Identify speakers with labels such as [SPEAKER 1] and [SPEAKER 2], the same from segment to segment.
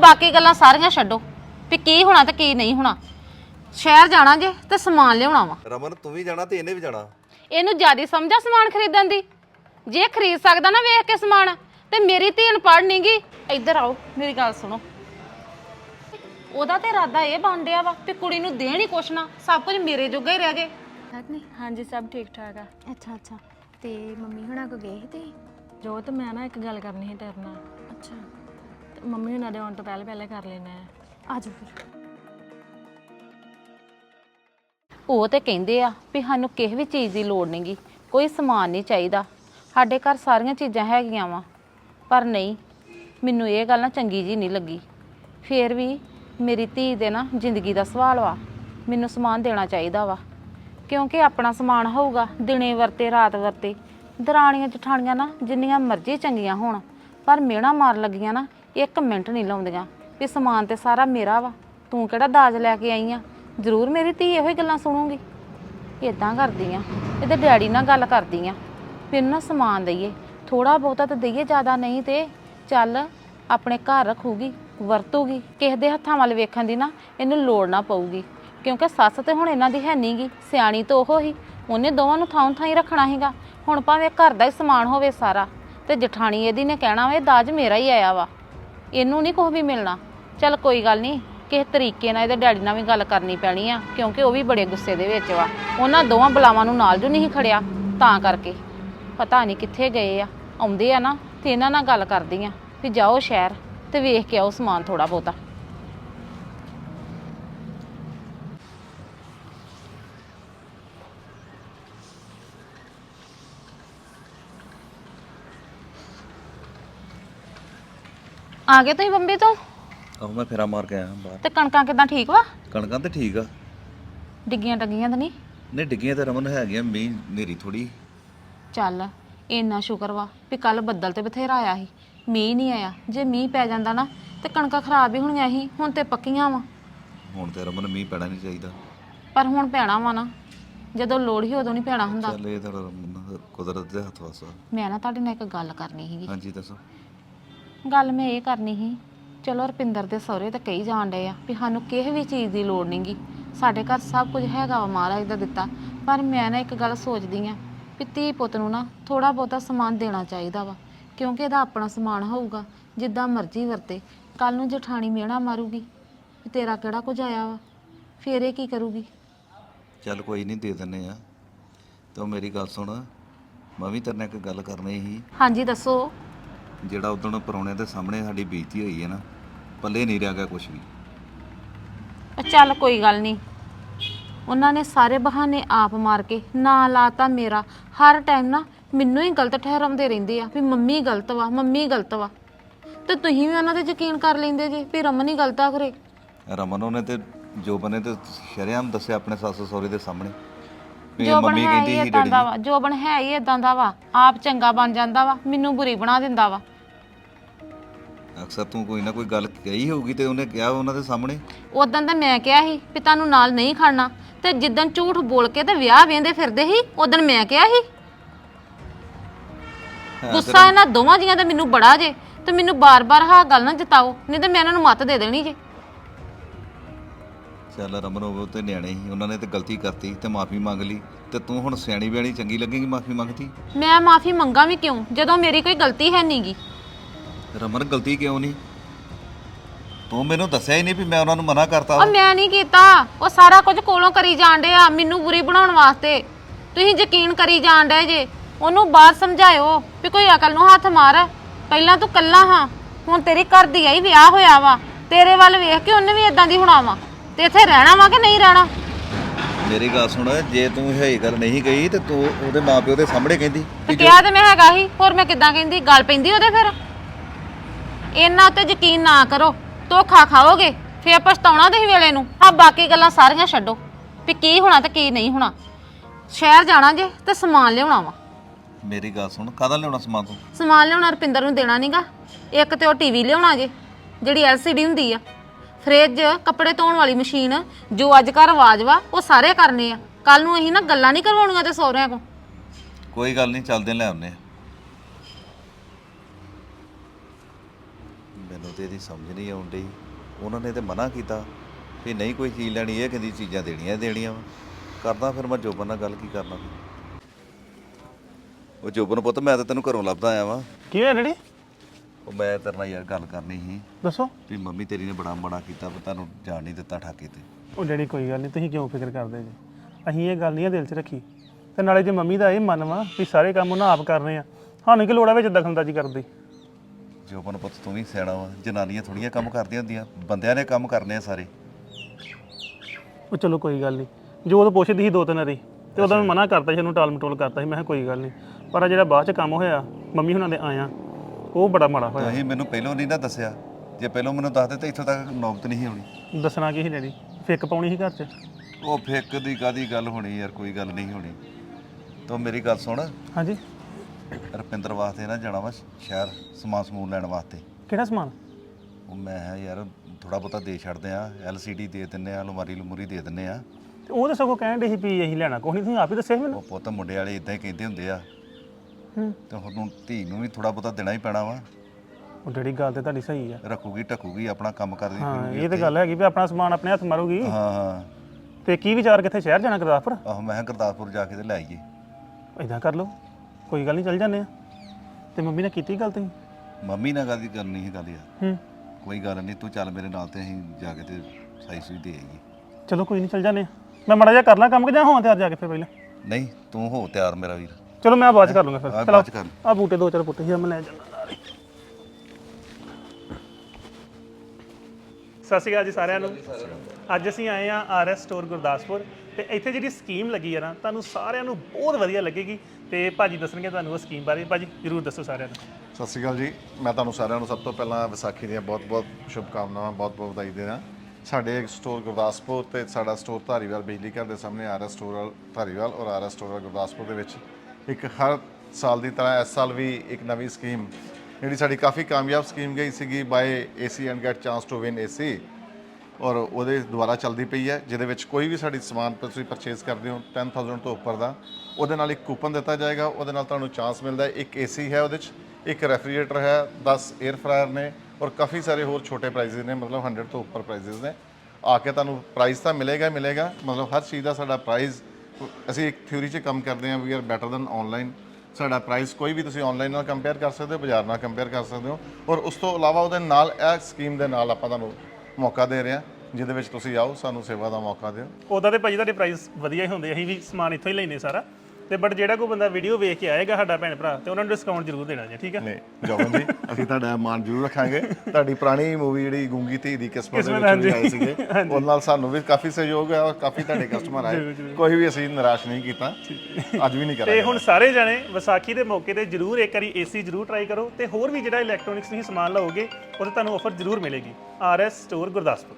[SPEAKER 1] ਬਾਕੀ ਗੱਲਾਂ ਸਾਰੀਆਂ ਛੱਡੋ। ਵੀ ਕੀ ਹੋਣਾ ਤੇ ਕੀ ਨਹੀਂ ਹੋਣਾ। ਸ਼ਹਿਰ ਜਾਣਾ ਜੇ ਤੇ ਸਮਾਨ ਲਿਆਉਣਾ ਵਾ।
[SPEAKER 2] ਰਮਨ ਤੂੰ ਵੀ ਜਾਣਾ ਤੇ ਇਹਨੇ ਵੀ ਜਾਣਾ।
[SPEAKER 1] ਇਹਨੂੰ ਜ਼ਿਆਦਾ ਸਮਝਾ ਸਮਾਨ ਖਰੀਦਣ ਦੀ। ਜੇ ਖਰੀਦ ਸਕਦਾ ਨਾ ਵੇਖ ਕੇ ਸਮਾਨ ਤੇ ਮੇਰੀ ਧੀ ਅਨਪੜ੍ਹ ਨਹੀਂਗੀ ਇੱਧਰ ਆਓ ਮੇਰੀ ਗੱਲ ਸੁਣੋ। ਉਹਦਾ ਤੇ ਇਰਾਦਾ ਇਹ ਬਣ ਡਿਆ ਵਾ ਵੀ ਕੁੜੀ ਨੂੰ ਦੇਣ ਹੀ ਕੁਛ ਨਾ ਸਭ ਕੁਝ ਮੇਰੇ ਜੋਗਾ ਹੀ ਰਹਿ ਗਏ।
[SPEAKER 3] ਠੀਕ ਹਾਂਜੀ ਸਭ ਠੀਕ ਠਾਕ ਆ।
[SPEAKER 4] ਅੱਛਾ ਅੱਛਾ। ਤੇ ਮੰਮੀ ਹੁਣਾਂ ਕੋ ਗਏ ਸੀ ਤੇ
[SPEAKER 3] ਜੋ ਤੇ ਮੈਂ ਨਾ ਇੱਕ ਗੱਲ ਕਰਨੀ ਸੀ ਤੇਰੇ ਨਾਲ।
[SPEAKER 4] ਅੱਛਾ।
[SPEAKER 3] ਮੰਮੀ ਹੁਣਾਂ ਦੇ ਆਉਣ ਤੋਂ ਪਹਿਲੇ ਪਹਿਲੇ ਕਰ ਲੈਣਾ ਹੈ
[SPEAKER 4] ਆਜੋ ਫਿਰ।
[SPEAKER 1] ਉਹ ਤੇ ਕਹਿੰਦੇ ਆ ਵੀ ਸਾਨੂੰ ਕਿਸੇ ਵੀ ਚੀਜ਼ ਦੀ ਲੋੜ ਨਹੀਂਗੀ ਕੋਈ ਸਮਾਨ ਨਹੀਂ ਚਾਹੀਦਾ। ਸਾਡੇ ਘਰ ਸਾਰੀਆਂ ਚੀਜ਼ਾਂ ਹੈਗੀਆਂ ਵਾ। ਪਰ ਨਹੀਂ, ਮੈਨੂੰ ਇਹ ਗੱਲ ਨਾ ਚੰਗੀ ਜੀ ਨਹੀਂ ਲੱਗੀ। ਫੇਰ ਵੀ ਮੇਰੀ ਧੀ ਦੇ ਨਾ ਜ਼ਿੰਦਗੀ ਦਾ ਸਵਾਲ ਵਾ, ਮੈਨੂੰ ਸਮਾਨ ਦੇਣਾ ਚਾਹੀਦਾ ਵਾ। ਕਿਉਂਕਿ ਆਪਣਾ ਸਮਾਨ ਹੋਊਗਾ, ਦਿਨੇ ਵਰਤੇ, ਰਾਤ ਵਰਤੇ। ਦਰਾਣੀਆਂ, ਜਠਾਣੀਆਂ ਨਾ ਜਿੰਨੀਆਂ ਮਰਜ਼ੀ ਚੰਗੀਆਂ ਹੋਣ, ਪਰ ਮਿਹਣਾ ਮਾਰ ਲੱਗੀਆਂ ਨਾ ਇੱਕ ਮਿੰਟ ਨਹੀਂ ਲਾਉਂਦੀਆਂ ਵੀ ਸਮਾਨ ਤੇ ਸਾਰਾ ਮੇਰਾ ਵਾ। ਤੂੰ ਕਿਹੜਾ ਦਾਜ ਲੈ ਕੇ ਆਈ ਆ? ਜ਼ਰੂਰ ਮੇਰੀ ਧੀ ਇਹੋ ਹੀ ਗੱਲਾਂ ਸੁਣੂਗੀ। ਇਦਾਂ ਕਰਦੀ ਆ ਇਹਦੇ ਡੈਡੀ ਨਾਲ ਗੱਲ ਕਰਦੀ ਆ ਫਿਰ ਨਾ ਸਮਾਨ ਦਈਏ। ਥੋੜਾ ਬਹੁਤਾ ਤਾਂ ਦਈਏ, ਜ਼ਿਆਦਾ ਨਹੀਂ ਤੇ ਚੱਲ ਆਪਣੇ ਘਰ ਰੱਖੂਗੀ, ਵਰਤੂਗੀ। ਕਿਸੇ ਦੇ ਹੱਥਾਂ ਵੱਲ ਵੇਖਣ ਦੀ ਨਾ ਇਹਨੂੰ ਲੋੜ ਨਾ ਪਊਗੀ। ਕਿਉਂਕਿ ਸੱਸ ਤੇ ਹੁਣ ਇਹਨਾਂ ਦੀ ਹੈ ਨਹੀਂਗੀ ਸਿਆਣੀ ਤਾਂ ਉਹ ਹੀ। ਉਹਨੇ ਦੋਵਾਂ ਨੂੰ ਥਾਂ ਥਾਂ ਹੀ ਰੱਖਣਾ ਹੈਗਾ ਹੁਣ ਭਾਵੇਂ ਘਰ ਦਾ ਹੀ ਸਮਾਨ ਹੋਵੇ ਸਾਰਾ, ਤੇ ਜਠਾਣੀ ਇਹਦੀ ਨੇ ਕਹਿਣਾ ਵਾ ਦਾਜ ਮੇਰਾ ਹੀ ਆਇਆ ਵਾ। ਇਹਨੂੰ ਨਹੀਂ ਕੁਝ ਵੀ ਮਿਲਣਾ। ਚੱਲ ਕੋਈ ਗੱਲ ਨਹੀਂ ਕਿਸੇ ਤਰੀਕੇ ਨਾਲ ਇਹਦੇ ਡੈਡੀ ਨਾਲ ਵੀ ਗੱਲ ਕਰਨੀ ਪੈਣੀ ਆ, ਕਿਉਂਕਿ ਉਹ ਵੀ ਬੜੇ ਗੁੱਸੇ ਦੇ ਵਿੱਚ ਵਾ। ਉਹਨਾਂ ਦੋਵਾਂ ਬਲਾਵਾਂ ਨੂੰ ਨਾਲ ਜੋ ਨਹੀਂ ਖੜਿਆ, ਤਾਂ ਕਰਕੇ। ਪਤਾ ਨਹੀਂ ਕਿੱਥੇ ਗਏ ਆ, ਆਉਂਦੇ ਆ ਨਾ ਤੇ ਇਹਨਾਂ ਨਾਲ ਗੱਲ ਕਰਦੀ ਆ ਵੀ ਜਾਓ ਸ਼ਹਿਰ ਤੇ ਵੇਖ ਕੇ ਆਓ ਸਮਾਨ ਥੋੜਾ ਬਹੁਤਾ। ਆ ਗਏ ਤੁਸੀਂ ਬੰਬੀ ਤੋਂ?
[SPEAKER 2] ਆਹ ਮੈਂ ਫੇਰਾ ਮਾਰ ਕੇ ਆਇਆ ਬਾਹਰ।
[SPEAKER 1] ਤੇ ਕਣਕਾਂ ਕਿਦਾਂ ਠੀਕ ਵਾ?
[SPEAKER 2] ਕਣਕਾਂ ਤੇ ਠੀਕ ਆ।
[SPEAKER 1] ਡਿੱਗੀਆਂ ਟੱਗੀਆਂ ਤਾਂ ਨਹੀਂ?
[SPEAKER 2] ਨਹੀਂ ਡਿੱਗੀਆਂ ਤੇ ਰਮਨ ਹੈਗੀਆਂ ਮੀਂਹ ਨੇਰੀ ਥੋੜੀ
[SPEAKER 1] ਚੱਲ ਇੰਨਾ ਸ਼ੁਕਰ ਵਾ ਵੀ ਕੱਲ ਬੱਦਲ ਤੇ ਬਥੇਰਾ ਆਇਆ ਸੀ। ਮੀਂਹ ਨਹੀਂ ਆਇਆ। ਜੇ ਮੀਂਹ ਪੈ ਜਾਂਦਾ ਨਾ ਤੇ ਕਣਕਾਂ ਖਰਾਬ ਹੀ ਹੋਣੀਆਂ ਸੀ। ਹੁਣ ਤੇ ਪੱਕੀਆਂ ਵਾ।
[SPEAKER 2] ਹੁਣ ਤੇ ਰਮਨ ਮੀਂਹ ਪੈਣਾ ਨਹੀਂ ਚਾਹੀਦਾ।
[SPEAKER 1] ਪਰ ਹੁਣ ਪੈਣਾ ਵਾ ਨਾ। ਜਦੋਂ ਲੋੜ ਹੀ ਉਦੋਂ ਨਹੀਂ ਪੈਣਾ ਹੁੰਦਾ।
[SPEAKER 2] ਚੱਲ ਇਹ ਤਾਂ ਰਮਨ ਕੁਦਰਤ ਦੇ ਹੱਥ ਵਸ
[SPEAKER 1] ਮੈਂ ਨਾ ਤੁਹਾਡੇ ਨਾਲ ਇੱਕ ਗੱਲ ਕਰਨੀ ਸੀਗੀ।
[SPEAKER 2] ਹਾਂਜੀ ਦੱਸੋ।
[SPEAKER 1] ਗੱਲ ਮੈਂ ਇਹ ਕਰਨੀ ਸੀ ਚਲੋ ਰਪਿੰਦਰ ਦੇ ਸਹੁਰੇ ਤਾਂ ਕਹੀ ਜਾਣ ਡਏ ਆ ਵੀ ਸਾਨੂੰ ਕਿਸੇ ਵੀ ਚੀਜ਼ ਦੀ ਲੋੜ ਨਹੀਂਗੀ ਸਾਡੇ ਘਰ ਸਭ ਕੁਝ ਹੈਗਾ ਵਾ ਮਹਾਰਾਜ ਦਾ ਦਿੱਤਾ ਪਰ ਮੈਂ ਨਾ ਇੱਕ ਗੱਲ ਸੋਚਦੀ ਆ ਵੀ ਧੀ ਪੁੱਤ ਨੂੰ ਨਾ ਥੋੜਾ ਬਹੁਤਾ ਸਮਾਨ ਦੇਣਾ ਚਾਹੀਦਾ ਵਾ ਕਿਉਂਕਿ ਇਹਦਾ ਆਪਣਾ ਸਮਾਨ ਹੋਊਗਾ ਜਿੱਦਾਂ ਮਰਜ਼ੀ ਵਰਤੇ ਕੱਲ ਨੂੰ ਜਠਾਣੀ ਮਿਹਣਾ ਮਾਰੂਗੀ ਵੀ ਤੇਰਾ ਕਿਹੜਾ ਕੁਝ ਆਇਆ ਵਾ ਫੇਰ ਇਹ ਕੀ ਕਰੂਗੀ?
[SPEAKER 2] ਚੱਲ ਕੋਈ ਨਹੀਂ ਦੇ ਦਿੰਨੇ ਆ। ਤੂੰ ਮੇਰੀ ਗੱਲ ਸੁਣ ਮੈਂ ਵੀ ਤੇਰੇ ਨਾਲ ਇੱਕ ਗੱਲ ਕਰਨੀ ਸੀ।
[SPEAKER 1] ਹਾਂਜੀ ਦੱਸੋ।
[SPEAKER 2] ਜਿਹੜਾ ਉਦੋਂ ਪਰੌਣਿਆਂ ਦੇ ਸਾਹਮਣੇ ਸਾਡੀ ਬੇਇੱਜ਼ਤੀ ਹੋਈ ਹੈ ਨਾ ਪੱਲੇ ਨਹੀਂ ਰਿਹਾ ਗਿਆ ਕੁਝ ਵੀ।
[SPEAKER 1] ਚੱਲ ਕੋਈ ਗੱਲ ਨਹੀਂ। ਉਹਨਾਂ ਨੇ ਸਾਰੇ ਬਹਾਨੇ ਆਪ ਮਾਰ ਕੇ ਨਾ ਲਾਤਾ ਮੇਰਾ। ਹਰ ਟਾਈਮ ਨਾ ਮੈਨੂੰ ਹੀ ਗਲਤ ਠਹਿਰਾਉਂਦੇ ਰਹਿੰਦੇ ਆ ਵੀ ਮੰਮੀ ਗਲਤ ਵਾ ਮੰਮੀ ਗਲਤ ਵਾ। ਤੇ ਤੁਸੀਂ ਵੀ ਉਹਨਾਂ ਤੇ ਯਕੀਨ ਕਰ ਲੈਂਦੇ ਜੇ ਵੀ ਰਮਨ ਹੀ ਗਲਤ ਆ ਕਰੇ
[SPEAKER 2] ਰਮਨ ਉਹਨੇ ਤੇ ਜੋਬਨ ਨੇ ਤੇ ਸ਼ਰੇਆਮ ਦੱਸਿਆ ਆਪਣੇ ਸੱਸ ਸਹੁਰੇ ਦੇ ਸਾਹਮਣੇ। ਵੀ
[SPEAKER 1] ਜੋਬਨ
[SPEAKER 2] ਮੰਮੀ
[SPEAKER 1] ਹੈ
[SPEAKER 2] ਕਹਿੰਦੀ
[SPEAKER 1] ਹੀ
[SPEAKER 2] ਸੀ
[SPEAKER 1] ਇਦਾਂ ਦਾ ਵਾ ਜੋਬਨ ਹੈ ਹੀ ਇਦਾਂ ਦਾ ਵਾ ਆਪ ਚੰਗਾ ਬਣ ਜਾਂਦਾ ਵਾ ਮੈਨੂੰ ਬੁਰੀ ਬਣਾ ਦਿੰਦਾ ਵਾ।
[SPEAKER 2] ਅਕਸਰ ਤੂੰ ਕੋਈ ਨਾ ਕੋਈ ਗੱਲ ਕਹੀ ਹੋਊਗੀ ਤੇ ਉਹਨੇ ਕਿਹਾ ਉਹਨਾਂ ਦੇ ਸਾਹਮਣੇ।
[SPEAKER 1] ਉਦੋਂ ਤਾਂ ਮੈਂ ਕਿਹਾ ਸੀ ਵੀ ਤੁਹਾਨੂੰ ਨਾਲ ਨਹੀਂ ਖੜਨਾ ਤੇ ਜਿੱਦਣ ਝੂਠ ਬੋਲ ਕੇ ਤੇ ਵਿਆਹ ਵੇਂਦੇ ਫਿਰਦੇ ਸੀ ਉਦੋਂ ਮੈਂ ਕਿਹਾ ਸੀ। ਗੁੱਸਾ ਇਹਨਾਂ ਦੋਵਾਂ ਜੀਆਂ ਦਾ ਮੈਨੂੰ ਬੜਾ ਜੇ ਤੇ ਮੈਨੂੰ ਬਾਰ-ਬਾਰ ਹਾਂ ਗੱਲ ਨਾ ਜਤਾਓ ਨਹੀਂ ਤੇ ਮੈਂ ਇਹਨਾਂ ਨੂੰ ਮੱਤ ਦੇ ਦੇਣੀ ਜੇ।
[SPEAKER 2] ਚੱਲ ਰਮਨ ਉਹ ਤੇ ਨਿਆਣੇ ਸੀ ਉਹਨਾਂ ਨੇ ਤੇ ਗਲਤੀ ਕਰਤੀ ਤੇ ਮਾਫੀ ਮੰਗ ਲਈ। ਤੇ ਤੂੰ ਹੁਣ ਸਿਆਣੀ ਬਿਆਣੀ ਚੰਗੀ ਲੱਗੇਗੀ ਮਾਫੀ ਮੰਗਤੀ
[SPEAKER 1] ਮੈਂ ਮਾਫੀ ਮੰਗਾ ਵੀ ਕਿਉਂ? ਜਦੋਂ ਮੇਰੀ ਕੋਈ ਗਲਤੀ ਹੈ ਨਹੀਂਗੀ
[SPEAKER 2] ਰਮਨ ਗਲਤੀ ਕਿਉਂ ਨਹੀਂ? ਤੂੰ ਮੈਨੂੰ ਦੱਸਿਆ ਹੀ ਨਹੀਂ ਵੀ ਮੈਂ ਉਹਨਾਂ ਨੂੰ ਮਨਾ ਕਰਤਾ
[SPEAKER 1] ਉਹ ਮੈਂ ਨਹੀਂ ਕੀਤਾ। ਉਹ ਸਾਰਾ ਕੁਝ ਕੋਲੋਂ ਕਰੀ ਜਾਣ ਡਿਆ ਮੈਨੂੰ ਬੁਰੀ ਬਣਾਉਣ ਵਾਸਤੇ। ਤੁਸੀਂ ਯਕੀਨ ਕਰੀ ਡਏ ਜੇ। ਉਹਨੂੰ ਬਾਹਰ ਸਮਝਾਇਓ ਵੀ ਕੋਈ ਅਕਲ ਨੂੰ ਹੱਥ ਮਾਰ। ਪਹਿਲਾਂ ਤੂੰ ਕੱਲਾ ਹਾਂ ਹੁਣ ਤੇਰੀ ਘਰ ਦੀ ਆਈ ਵਿਆਹ ਹੋਇਆ ਵਾ। ਤੇਰੇ ਵੱਲ ਵੇਖ ਕੇ ਉਹਨੇ ਵੀ ਇਦਾਂ ਦੀ ਹੋਣਾ ਵਾ। ਤੇ ਇੱਥੇ ਰਹਿਣਾ ਵਾ ਕਿ ਨਹੀਂ ਰਹਿਣਾ?
[SPEAKER 2] ਮੇਰੀ ਗੱਲ ਸੁਣ ਜੇ ਤੂੰ ਇਹ ਗੱਲ ਨਹੀਂ ਕਹੀ ਤੇ ਤੂੰ ਉਹਦੇ ਮਾਪਿਓ ਦੇ ਸਾਹਮਣੇ ਕਹਿੰਦੀ
[SPEAKER 1] ਤੇ ਕਿਹਾ ਤੇ ਮੈਂ ਹੈਗਾ ਹੀ ਹੋਰ ਮੈਂ ਕਿੱਦਾਂ ਕਹਿੰਦੀ? ਗੱਲ ਪੈਂਦੀ ਉਹਦੇ ਫਿਰ? ਇਹਨਾਂ ਤੇ ਯਕੀਨ ਨਾ ਕਰੋ ਧੋਖਾ ਖਾਓਗੇ ਫੇਰ ਪਛਤਾਉਣਾ ਤੁਸੀਂ ਵੇਲੇ ਨੂੰ। ਆ ਬਾਕੀ ਗੱਲਾਂ ਸਾਰੀਆਂ ਛੱਡੋ ਵੀ ਕੀ ਹੋਣਾ ਤੇ ਕੀ ਨਹੀਂ ਹੋਣਾ। ਸ਼ਹਿਰ ਜਾਣਾ ਜੇ ਤੇ ਸਮਾਨ ਲਿਆਉਣਾ ਵਾ।
[SPEAKER 2] ਮੇਰੀ ਗੱਲ ਸੁਣ ਕਾਹਦਾ ਲਿਆਉਣਾ ਸਮਾਨ ਤੂੰ?
[SPEAKER 1] ਸਮਾਨ ਲਿਆਉਣਾ ਰਪਿੰਦਰ ਨੂੰ ਦੇਣਾ ਨਹੀਂਗਾ ਇੱਕ ਤੇ ਉਹ ਟੀਵੀ ਲਿਆਉਣਾ ਜੇ ਜਿਹੜੀ LCD ਹੁੰਦੀ ਆ। ਫ੍ਰਿਜ ਕੱਪੜੇ ਧੋਣ ਵਾਲੀ ਮਸ਼ੀਨ ਜੋ ਅੱਜ ਕੱਲ੍ਹ ਰਿਵਾਜ ਵਾ ਉਹ ਸਾਰੇ ਕਰਨੇ ਆ। ਕੱਲ ਨੂੰ ਅਸੀਂ ਨਾ ਗੱਲਾਂ ਨਹੀਂ ਕਰਵਾਉਣੀਆਂ ਤੇ ਸਹੁਰਿਆਂ ਕੋ
[SPEAKER 2] ਕੋਈ ਗੱਲ ਨਹੀਂ ਚੱਲਦੇ ਲੈ ਆਉਨੇ ਆ ਮੈਨੂੰ ਤੇ ਇਹਦੀ ਸਮਝ ਨਹੀਂ ਆਉਣ ਡਈ। ਉਹਨਾਂ ਨੇ ਤੇ ਮਨਾ ਕੀਤਾ ਵੀ ਨਹੀਂ ਕੋਈ ਚੀਜ਼ ਲੈਣੀ ਇਹ ਕਹਿੰਦੀ ਚੀਜ਼ਾਂ ਦੇਣੀਆਂ ਹੀ ਦੇਣੀਆਂ ਵਾ। ਕਰਦਾ ਫਿਰ ਮੈਂ ਜੋਬਨ ਨਾਲ ਗੱਲ ਕੀ ਕਰਨਾ ਫਿਰ? ਉਹ ਜੋਬਨ ਪੁੱਤ ਮੈਂ ਤਾਂ ਤੈਨੂੰ ਘਰੋਂ ਲੱਭਦਾ ਆਇਆ ਵਾਂ।
[SPEAKER 5] ਕੀ ਹੋਇਆ ਡੈਡੀ?
[SPEAKER 2] ਉਹ ਮੈਂ ਤੇਰੇ ਨਾਲ ਯਾਰ ਗੱਲ ਕਰਨੀ ਸੀ।
[SPEAKER 5] ਦੱਸੋ।
[SPEAKER 2] ਵੀ ਮੰਮੀ ਤੇਰੀ ਨੇ ਬੜਾ ਮਾੜਾ ਕੀਤਾ ਵੀ ਤੁਹਾਨੂੰ ਜਾਣ ਨਹੀਂ ਦਿੱਤਾ ਠਾਕੇ ਤੇ।
[SPEAKER 5] ਉਹ ਡੈਡੀ ਕੋਈ ਗੱਲ ਨਹੀਂ ਤੁਸੀਂ ਕਿਉਂ ਫਿਕਰ ਕਰਦੇ ਜੀ? ਅਸੀਂ ਇਹ ਗੱਲ ਨਹੀਂ ਆ ਦਿਲ 'ਚ ਰੱਖੀ। ਤੇ ਨਾਲੇ ਜੇ ਮੰਮੀ ਦਾ ਇਹ ਮਨ ਵਾ ਵੀ ਸਾਰੇ ਕੰਮ ਉਹਨਾਂ ਆਪ ਕਰਨੇ ਆ ਸਾਨੂੰ ਕੀ ਲੋੜ ਵਿੱਚ ਦਖਲਅੰਦਾਜ਼ੀ ਕਰਦੀ
[SPEAKER 2] ਜੋਬਨ ਪੁੱਤ ਤੂੰ ਵੀ ਸਿਆਣਾ ਵਾ ਜਨਾਨੀਆਂ ਥੋੜੀਆਂ ਕੰਮ ਕਰਦੀਆਂ ਹੁੰਦੀਆਂ ਬੰਦਿਆਂ ਨੇ ਕੰਮ ਕਰਨੇ ਆ ਸਾਰੇ।
[SPEAKER 5] ਉਹ ਚਲੋ ਕੋਈ ਗੱਲ ਨਹੀਂ ਜੋ ਉਹ ਪੁੱਛਦੀ ਸੀ ਦੋ ਤਿੰਨ ਵਾਰੀ ਤੇ ਉਦੋਂ ਮੈਂ ਮਨਾ ਕਰਤਾ ਸੀ ਉਹਨੂੰ ਟਾਲ ਮਟੋਲ ਕਰਤਾ ਸੀ ਮੈਂ ਕਿਹਾ ਕੋਈ ਗੱਲ ਨਹੀਂ ਪਰ ਆ ਜਿਹੜਾ ਬਾਅਦ 'ਚ ਕੰਮ ਹੋਇਆ ਮੰਮੀ ਹੁਣਾਂ ਦੇ ਆਇਆ ਉਹ ਬੜਾ ਮਾੜਾ ਹੋਇਆ।
[SPEAKER 2] ਤੁਸੀਂ ਮੈਨੂੰ ਪਹਿਲਾਂ ਨਹੀਂ ਨਾ ਦੱਸਿਆ। ਜੇ ਪਹਿਲਾਂ ਮੈਨੂੰ ਦੱਸਦੇ ਤਾਂ ਇੱਥੋਂ ਤੱਕ ਨੌਬਤ ਨਹੀਂ ਸੀ ਆਉਣੀ।
[SPEAKER 5] ਦੱਸਣਾ ਕੀ ਸੀ ਡੈਡੀ? ਫਿੱਕ ਪਾਉਣੀ ਸੀ ਘਰ 'ਚ?
[SPEAKER 2] ਉਹ ਫਿੱਕ ਦੀ ਕਾਦੀ ਗੱਲ ਹੋਣੀ ਯਾਰ ਕੋਈ ਗੱਲ ਨਹੀਂ ਹੋਣੀ। ਤੂੰ ਮੇਰੀ ਗੱਲ ਸੁਣ।
[SPEAKER 5] ਹਾਂਜੀ।
[SPEAKER 2] ਰਪਿੰਦਰ ਵਾਸਤੇ ਨਾ ਜਾਣਾ ਵਾ ਸ਼ਹਿਰ ਸਮਾਨ ਸਮੂਨ ਲੈਣ ਵਾਸਤੇ।
[SPEAKER 5] ਕਿਹੜਾ ਸਮਾਨ?
[SPEAKER 2] ਉਹ ਮੈਂ ਕਿਹਾ ਯਾਰ ਥੋੜਾ ਬਹੁਤਾ ਦੇ ਛੱਡਦੇ ਆ ਐਲਸੀਡੀ ਦੇ ਦਿੰਨੇ ਆ ਅਲਮਾਰੀ ਲਮੂਰੀ ਦੇ ਦਿੰਨੇ ਆ।
[SPEAKER 5] ਤੇ ਉਹ ਤਾਂ ਸਗੋਂ ਕਹਿਣ ਦੇ ਸੀ ਵੀ ਅਸੀਂ ਲੈਣਾ। ਕੋਈ ਨਹੀਂ ਤੁਸੀਂ ਆਪ ਹੀ ਦੱਸਿਆ ਸੀ ਮੈਨੂੰ।
[SPEAKER 2] ਉਹ ਪੁੱਤ ਮੁੰਡੇ ਵਾਲੇ ਇਦਾਂ ਹੀ ਕਹਿੰਦੇ ਹੁੰਦੇ ਆ
[SPEAKER 5] ਹੂੰ
[SPEAKER 2] ਤੇ ਹੁਣ ਧੀ ਨੂੰ ਵੀ ਥੋੜਾ ਬਹੁਤਾ ਦੇਣਾ ਹੀ ਪੈਣਾ ਵਾ।
[SPEAKER 5] ਉਹ ਡੈਡੀ ਗੱਲ ਤੇ ਤੁਹਾਡੀ ਸਹੀ ਆ।
[SPEAKER 2] ਰੱਖੂਗੀ ਟਕੂਗੀ ਆਪਣਾ ਕੰਮ ਕਰਦੀ
[SPEAKER 5] ਹਾਂ
[SPEAKER 2] ਫਿਰੂਗੀ
[SPEAKER 5] ਇਹ ਤਾਂ ਗੱਲ ਹੈਗੀ ਵੀ ਆਪਣਾ ਸਮਾਨ ਆਪਣੇ ਹੱਥ ਮਾਰੂਗੀ।
[SPEAKER 2] ਹਾਂ ਹਾਂ।
[SPEAKER 5] ਤੇ ਕੀ ਵਿਚਾਰ ਕਿੱਥੇ ਸ਼ਹਿਰ ਜਾਣਾ ਗੁਰਦਾਸਪੁਰ?
[SPEAKER 2] ਆਹੋ ਮੈਂ ਕਿਹਾ ਗੁਰਦਾਸਪੁਰ ਜਾ ਕੇ ਤੇ ਲੈ ਆਈਏ।
[SPEAKER 5] ਇਦਾਂ ਕਰ ਲਓ ਕੋਈ ਗੱਲ ਨਹੀਂ ਚੱਲ ਜਾਂਦੇ ਆ ਤੇ ਮੰਮੀ ਨੇ ਕੀਤੀ ਗੱਲ ਤੁਸੀਂ?
[SPEAKER 2] ਮੰਮੀ ਨਾਲ ਗੱਲ ਕਰਨੀ ਸੀ ਗੱਲ ਯਾਰ।
[SPEAKER 5] ਹੂੰ।
[SPEAKER 2] ਕੋਈ ਗੱਲ ਨਹੀਂ ਤੂੰ ਚੱਲ ਮੇਰੇ ਨਾਲ ਤੇ ਅਸੀਂ ਜਾ ਕੇ ਤੇ ਸਾਈ ਸੂਈ ਦੇ ਆਈਏ।
[SPEAKER 5] ਚਲੋ ਕੋਈ ਨਹੀਂ ਚੱਲ ਜਾਂਦੇ ਆ ਮੈਂ ਮੜਾ ਜਿਹਾ ਕਰ ਲਾਂ ਕੰਮ ਕਿ ਜਾਂ ਹੋਵਾਂ ਤਿਆਰ ਜਾ ਕੇ ਫਿਰ ਪਹਿਲਾਂ?
[SPEAKER 2] ਨਹੀਂ ਤੂੰ ਹੋ ਤਿਆਰ ਮੇਰਾ ਵੀਰ।
[SPEAKER 5] ਚਲੋ ਮੈਂ ਬਾਅਦ ਚ ਕਰ ਲੂੰਗਾ ਫਿਰ। ਚਲੋ
[SPEAKER 2] ਬਾਅਦ ਚ ਕਰ ਲਈ।
[SPEAKER 5] ਆ ਬੂਟੇ ਦੋ ਚਾਰ ਬੂਟੇ ਸੀ ਮੈਂ ਲੈ ਜਾਂਦਾ ਨਾਲ ਹੀ। ਸਤਿ ਸ਼੍ਰੀ ਅਕਾਲ ਜੀ ਸਾਰਿਆਂ ਨੂੰ। ਅੱਜ ਅਸੀਂ ਆਏ ਆ ਆਰਐਸ ਸਟੋਰ ਗੁਰਦਾਸਪੁਰ ਤੇ ਇੱਥੇ ਜਿਹੜੀ ਸਕੀਮ ਲੱਗੀ ਆ ਨਾ ਤੁਹਾਨੂੰ ਸਾਰਿਆਂ ਨੂੰ ਬਹੁਤ ਵਧੀਆ ਲੱਗੇਗੀ ਤੇ ਭਾਜੀ ਦੱਸਣਗੇ ਤੁਹਾਨੂੰ ਉਹ ਸਕੀਮ ਬਾਰੇ। ਭਾਜੀ ਜਰੂਰ ਦੱਸੋ ਸਾਰਿਆਂ ਨੂੰ।
[SPEAKER 6] ਸਤਿ ਸ਼੍ਰੀ ਅਕਾਲ ਜੀ। ਮੈਂ ਤੁਹਾਨੂੰ ਸਾਰਿਆਂ ਨੂੰ ਸਭ ਤੋਂ ਪਹਿਲਾਂ ਵਿਸਾਖੀ ਦੀਆਂ ਬਹੁਤ-ਬਹੁਤ ਸ਼ੁਭਕਾਮਨਾਵਾਂ ਬਹੁਤ-ਬਹੁਤ ਵਧਾਈ ਦੇਣਾ ਸਾਡੇ ਸਟੋਰ ਗੁਰਦਾਸਪੁਰ ਤੇ ਸਾਡਾ ਸਟੋਰ ਧਾਰੀਵਾਲ ਬਿਜਲੀ ਘਰ ਦੇ ਸਾਹਮਣੇ ਆਰਐਸ ਸਟੋਰ ਧਾਰੀਵਾਲ ਔਰ ਆਰਐਸ ਸਟੋਰ ਗੁਰਦਾਸਪੁਰ ਦੇ ਵਿੱਚ। ਇੱਕ ਹਰ ਸਾਲ ਦੀ ਤਰ੍ਹਾਂ ਇਸ ਸਾਲ ਵੀ ਇੱਕ ਨਵੀਂ ਸਕੀਮ, ਜਿਹੜੀ ਸਾਡੀ ਕਾਫੀ ਕਾਮਯਾਬ ਸਕੀਮ ਗਈ ਸੀਗੀ by AC and get chance to win AC ਔਰ ਉਹਦੇ ਦੁਆਰਾ ਚੱਲਦੀ ਪਈ ਹੈ, ਜਿਹਦੇ ਵਿੱਚ ਕੋਈ ਵੀ ਸਾਡੀ ਸਮਾਨ ਤੁਸੀਂ ਪਰਚੇਸ ਕਰਦੇ ਹੋ 10000 ਤੋਂ ਉੱਪਰ ਦਾ, ਉਹਦੇ ਨਾਲ ਇੱਕ ਕੂਪਨ ਦਿੱਤਾ ਜਾਏਗਾ, ਉਹਦੇ ਨਾਲ ਤੁਹਾਨੂੰ ਚਾਂਸ ਮਿਲਦਾ ਹੈ, ਇੱਕ ਏਸੀ ਹੈ ਉਹਦੇ 'ਚ, ਇੱਕ ਰੈਫਰੀਜਰੇਟਰ ਹੈ 10 에ਅਰ ਫਰਾਇਰ ਨੇ ਔਰ ਕਾਫੀ ਸਾਰੇ ਹੋਰ ਛੋਟੇ ਪ੍ਰਾਈਜ਼ਸ ਨੇ, ਮਤਲਬ 100 ਤੋਂ ਉੱਪਰ ਪ੍ਰਾਈਜ਼ਸ ਨੇ। ਆ ਕੇ ਤੁਹਾਨੂੰ ਪ੍ਰਾਈਜ਼ ਤਾਂ ਮਿਲੇਗਾ ਹੀ ਮਿਲੇਗਾ, ਮਤਲਬ ਹਰ ਚੀਜ਼ ਦਾ ਸਾਡਾ ਪ੍ਰਾਈਜ਼ ਅਸੀਂ ਇੱਕ ਥਿਊਰੀ 'ਚ ਕੰਮ ਕਰਦੇ ਹਾਂ we are better than online ਸਾਡਾ ਪ੍ਰਾਈਸ ਕੋਈ ਵੀ ਤੁਸੀਂ ਆਨਲਾਈਨ ਨਾਲ ਕੰਪੇਅਰ ਕਰ ਸਕਦੇ ਹੋ, ਬਾਜ਼ਾਰ ਨਾਲ ਕੰਪੇਅਰ ਕਰ ਸਕਦੇ ਹੋ। ਔਰ ਉਸ ਤੋਂ ਇਲਾਵਾ ਉਹਦੇ ਨਾਲ ਇਹ ਸਕੀਮ ਦੇ ਨਾਲ ਆਪਾਂ ਤੁਹਾਨੂੰ ਮੌਕਾ ਦੇ ਰਹੇ ਹਾਂ, ਜਿਹਦੇ ਵਿੱਚ ਤੁਸੀਂ ਆਓ, ਸਾਨੂੰ ਸੇਵਾ ਦਾ ਮੌਕਾ ਦਿਓ।
[SPEAKER 5] ਉਦਾਂ ਤੇ ਭਾਜੀ ਤੁਹਾਡੇ ਪ੍ਰਾਈਸ ਵਧੀਆ ਹੀ ਹੁੰਦੇ ਅਸੀਂ ਵੀ ਸਮਾਨ ਇੱਥੋਂ ਹੀ ਲੈਨੇ ਸਾਰਾ। ਤੇ ਬਟ ਜਿਹੜਾ ਕੋਈ ਬੰਦਾ ਵੀਡੀਓ ਵੇਖ ਕੇ ਆਏਗਾ ਸਾਡਾ ਭੈਣ ਭਰਾ ਤੇ ਉਹਨਾਂ ਨੂੰ ਡਿਸਕਾਊਂਟ ਜ਼ਰੂਰ ਦੇਣਾ ਜੀ ਠੀਕ ਹੈ
[SPEAKER 6] ਨਹੀਂ ਜੋਬਨ ਜੀ ਅਸੀਂ ਤੁਹਾਡਾ ਮਾਨ ਜ਼ਰੂਰ ਰੱਖਾਂਗੇ। ਤੁਹਾਡੀ ਪੁਰਾਣੀ ਮੂਵੀ ਜਿਹੜੀ ਗੂੰਗੀ ਧੀ ਦੀ ਕਿਸਮਤ ਦੇ ਵਿੱਚ ਵੀ। ਆਏ ਸੀਗੇ ਉਹਦੇ ਨਾਲ ਸਾਨੂੰ ਵੀ ਕਾਫੀ ਸਹਿਯੋਗ ਹੈ ਔਰ ਕਾਫੀ ਤੁਹਾਡੇ ਕਸਟਮਰ ਆਏ। ਕੋਈ ਵੀ ਅਸੀਂ ਨਿਰਾਸ਼ ਨਹੀਂ ਕੀਤਾ ਅੱਜ ਵੀ ਨਹੀਂ
[SPEAKER 5] ਤੇ
[SPEAKER 6] ਕਰਾਂਗੇ
[SPEAKER 5] ਹੁਣ ਸਾਰੇ ਜਣੇ ਵਿਸਾਖੀ ਦੇ ਮੌਕੇ ਤੇ ਜਰੂਰ ਇੱਕ ਵਾਰੀ ਏਸੀ ਜਰੂਰ ਟਰਾਈ ਕਰੋ ਤੇ ਹੋਰ ਵੀ ਜਿਹੜਾ ਇਲੈਕਟ੍ਰੋਨਿਕਸ ਤੁਸੀਂ ਸਮਾਨ ਲਓਗੇ ਉਹਦੇ ਤੁਹਾਨੂੰ ਆਫਰ ਜਰੂਰ ਮਿਲੇਗੀ। RS store Gurdaspur.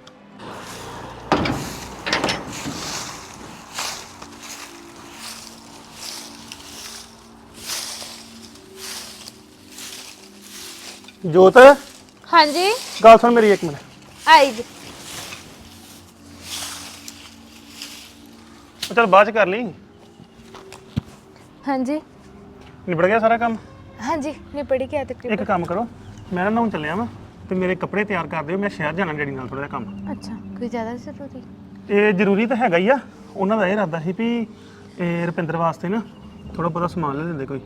[SPEAKER 5] ਜੋਤ?
[SPEAKER 1] ਹਾਂਜੀ?
[SPEAKER 5] ਗੱਲ ਸੁਣ ਮੇਰੀ ਇੱਕ ਮਿੰਟ।
[SPEAKER 1] ਆਈ ਜੀ।
[SPEAKER 5] ਉਹ ਚੱਲ ਬਾਅਦ ਚ ਕਰ ਲਈ।
[SPEAKER 4] ਹਾਂਜੀ।
[SPEAKER 5] ਨਿਬੜ ਗਿਆ ਸਾਰਾ ਕੰਮ?
[SPEAKER 4] ਹਾਂਜੀ ਨਿਪੜ ਗਿਆ ਤਕਰੀਬਨ
[SPEAKER 5] ਇੱਕ ਕੰਮ ਕਰੋ ਮੈਂ ਨਾ ਨਹਾਉਣ ਚੱਲਿਆ ਵਾਂ ਤੇ ਮੇਰੇ ਕੱਪੜੇ ਤਿਆਰ ਕਰ ਦਿਓ ਮੈਂ ਸ਼ਹਿਰ ਜਾਣਾ ਡੈਡੀ ਨਾਲ ਥੋੜਾ ਜਿਹਾ ਕੰਮ।
[SPEAKER 4] ਅੱਛਾ ਕੋਈ ਜ਼ਿਆਦਾ ਜ਼ਰੂਰੀ?
[SPEAKER 5] ਇਹ ਜ਼ਰੂਰੀ ਤਾਂ ਹੈਗਾ ਹੀ ਆ ਉਹਨਾਂ ਦਾ ਇਹ ਇਰਾਦਾ ਸੀ ਵੀ ਇਹ ਰੁਪਿੰਦਰ ਵਾਸਤੇ ਨਾ ਥੋੜਾ ਬਹੁਤਾ ਸਮਾਨ ਲੈ ਲੈਂਦੇ ਕੋਈ।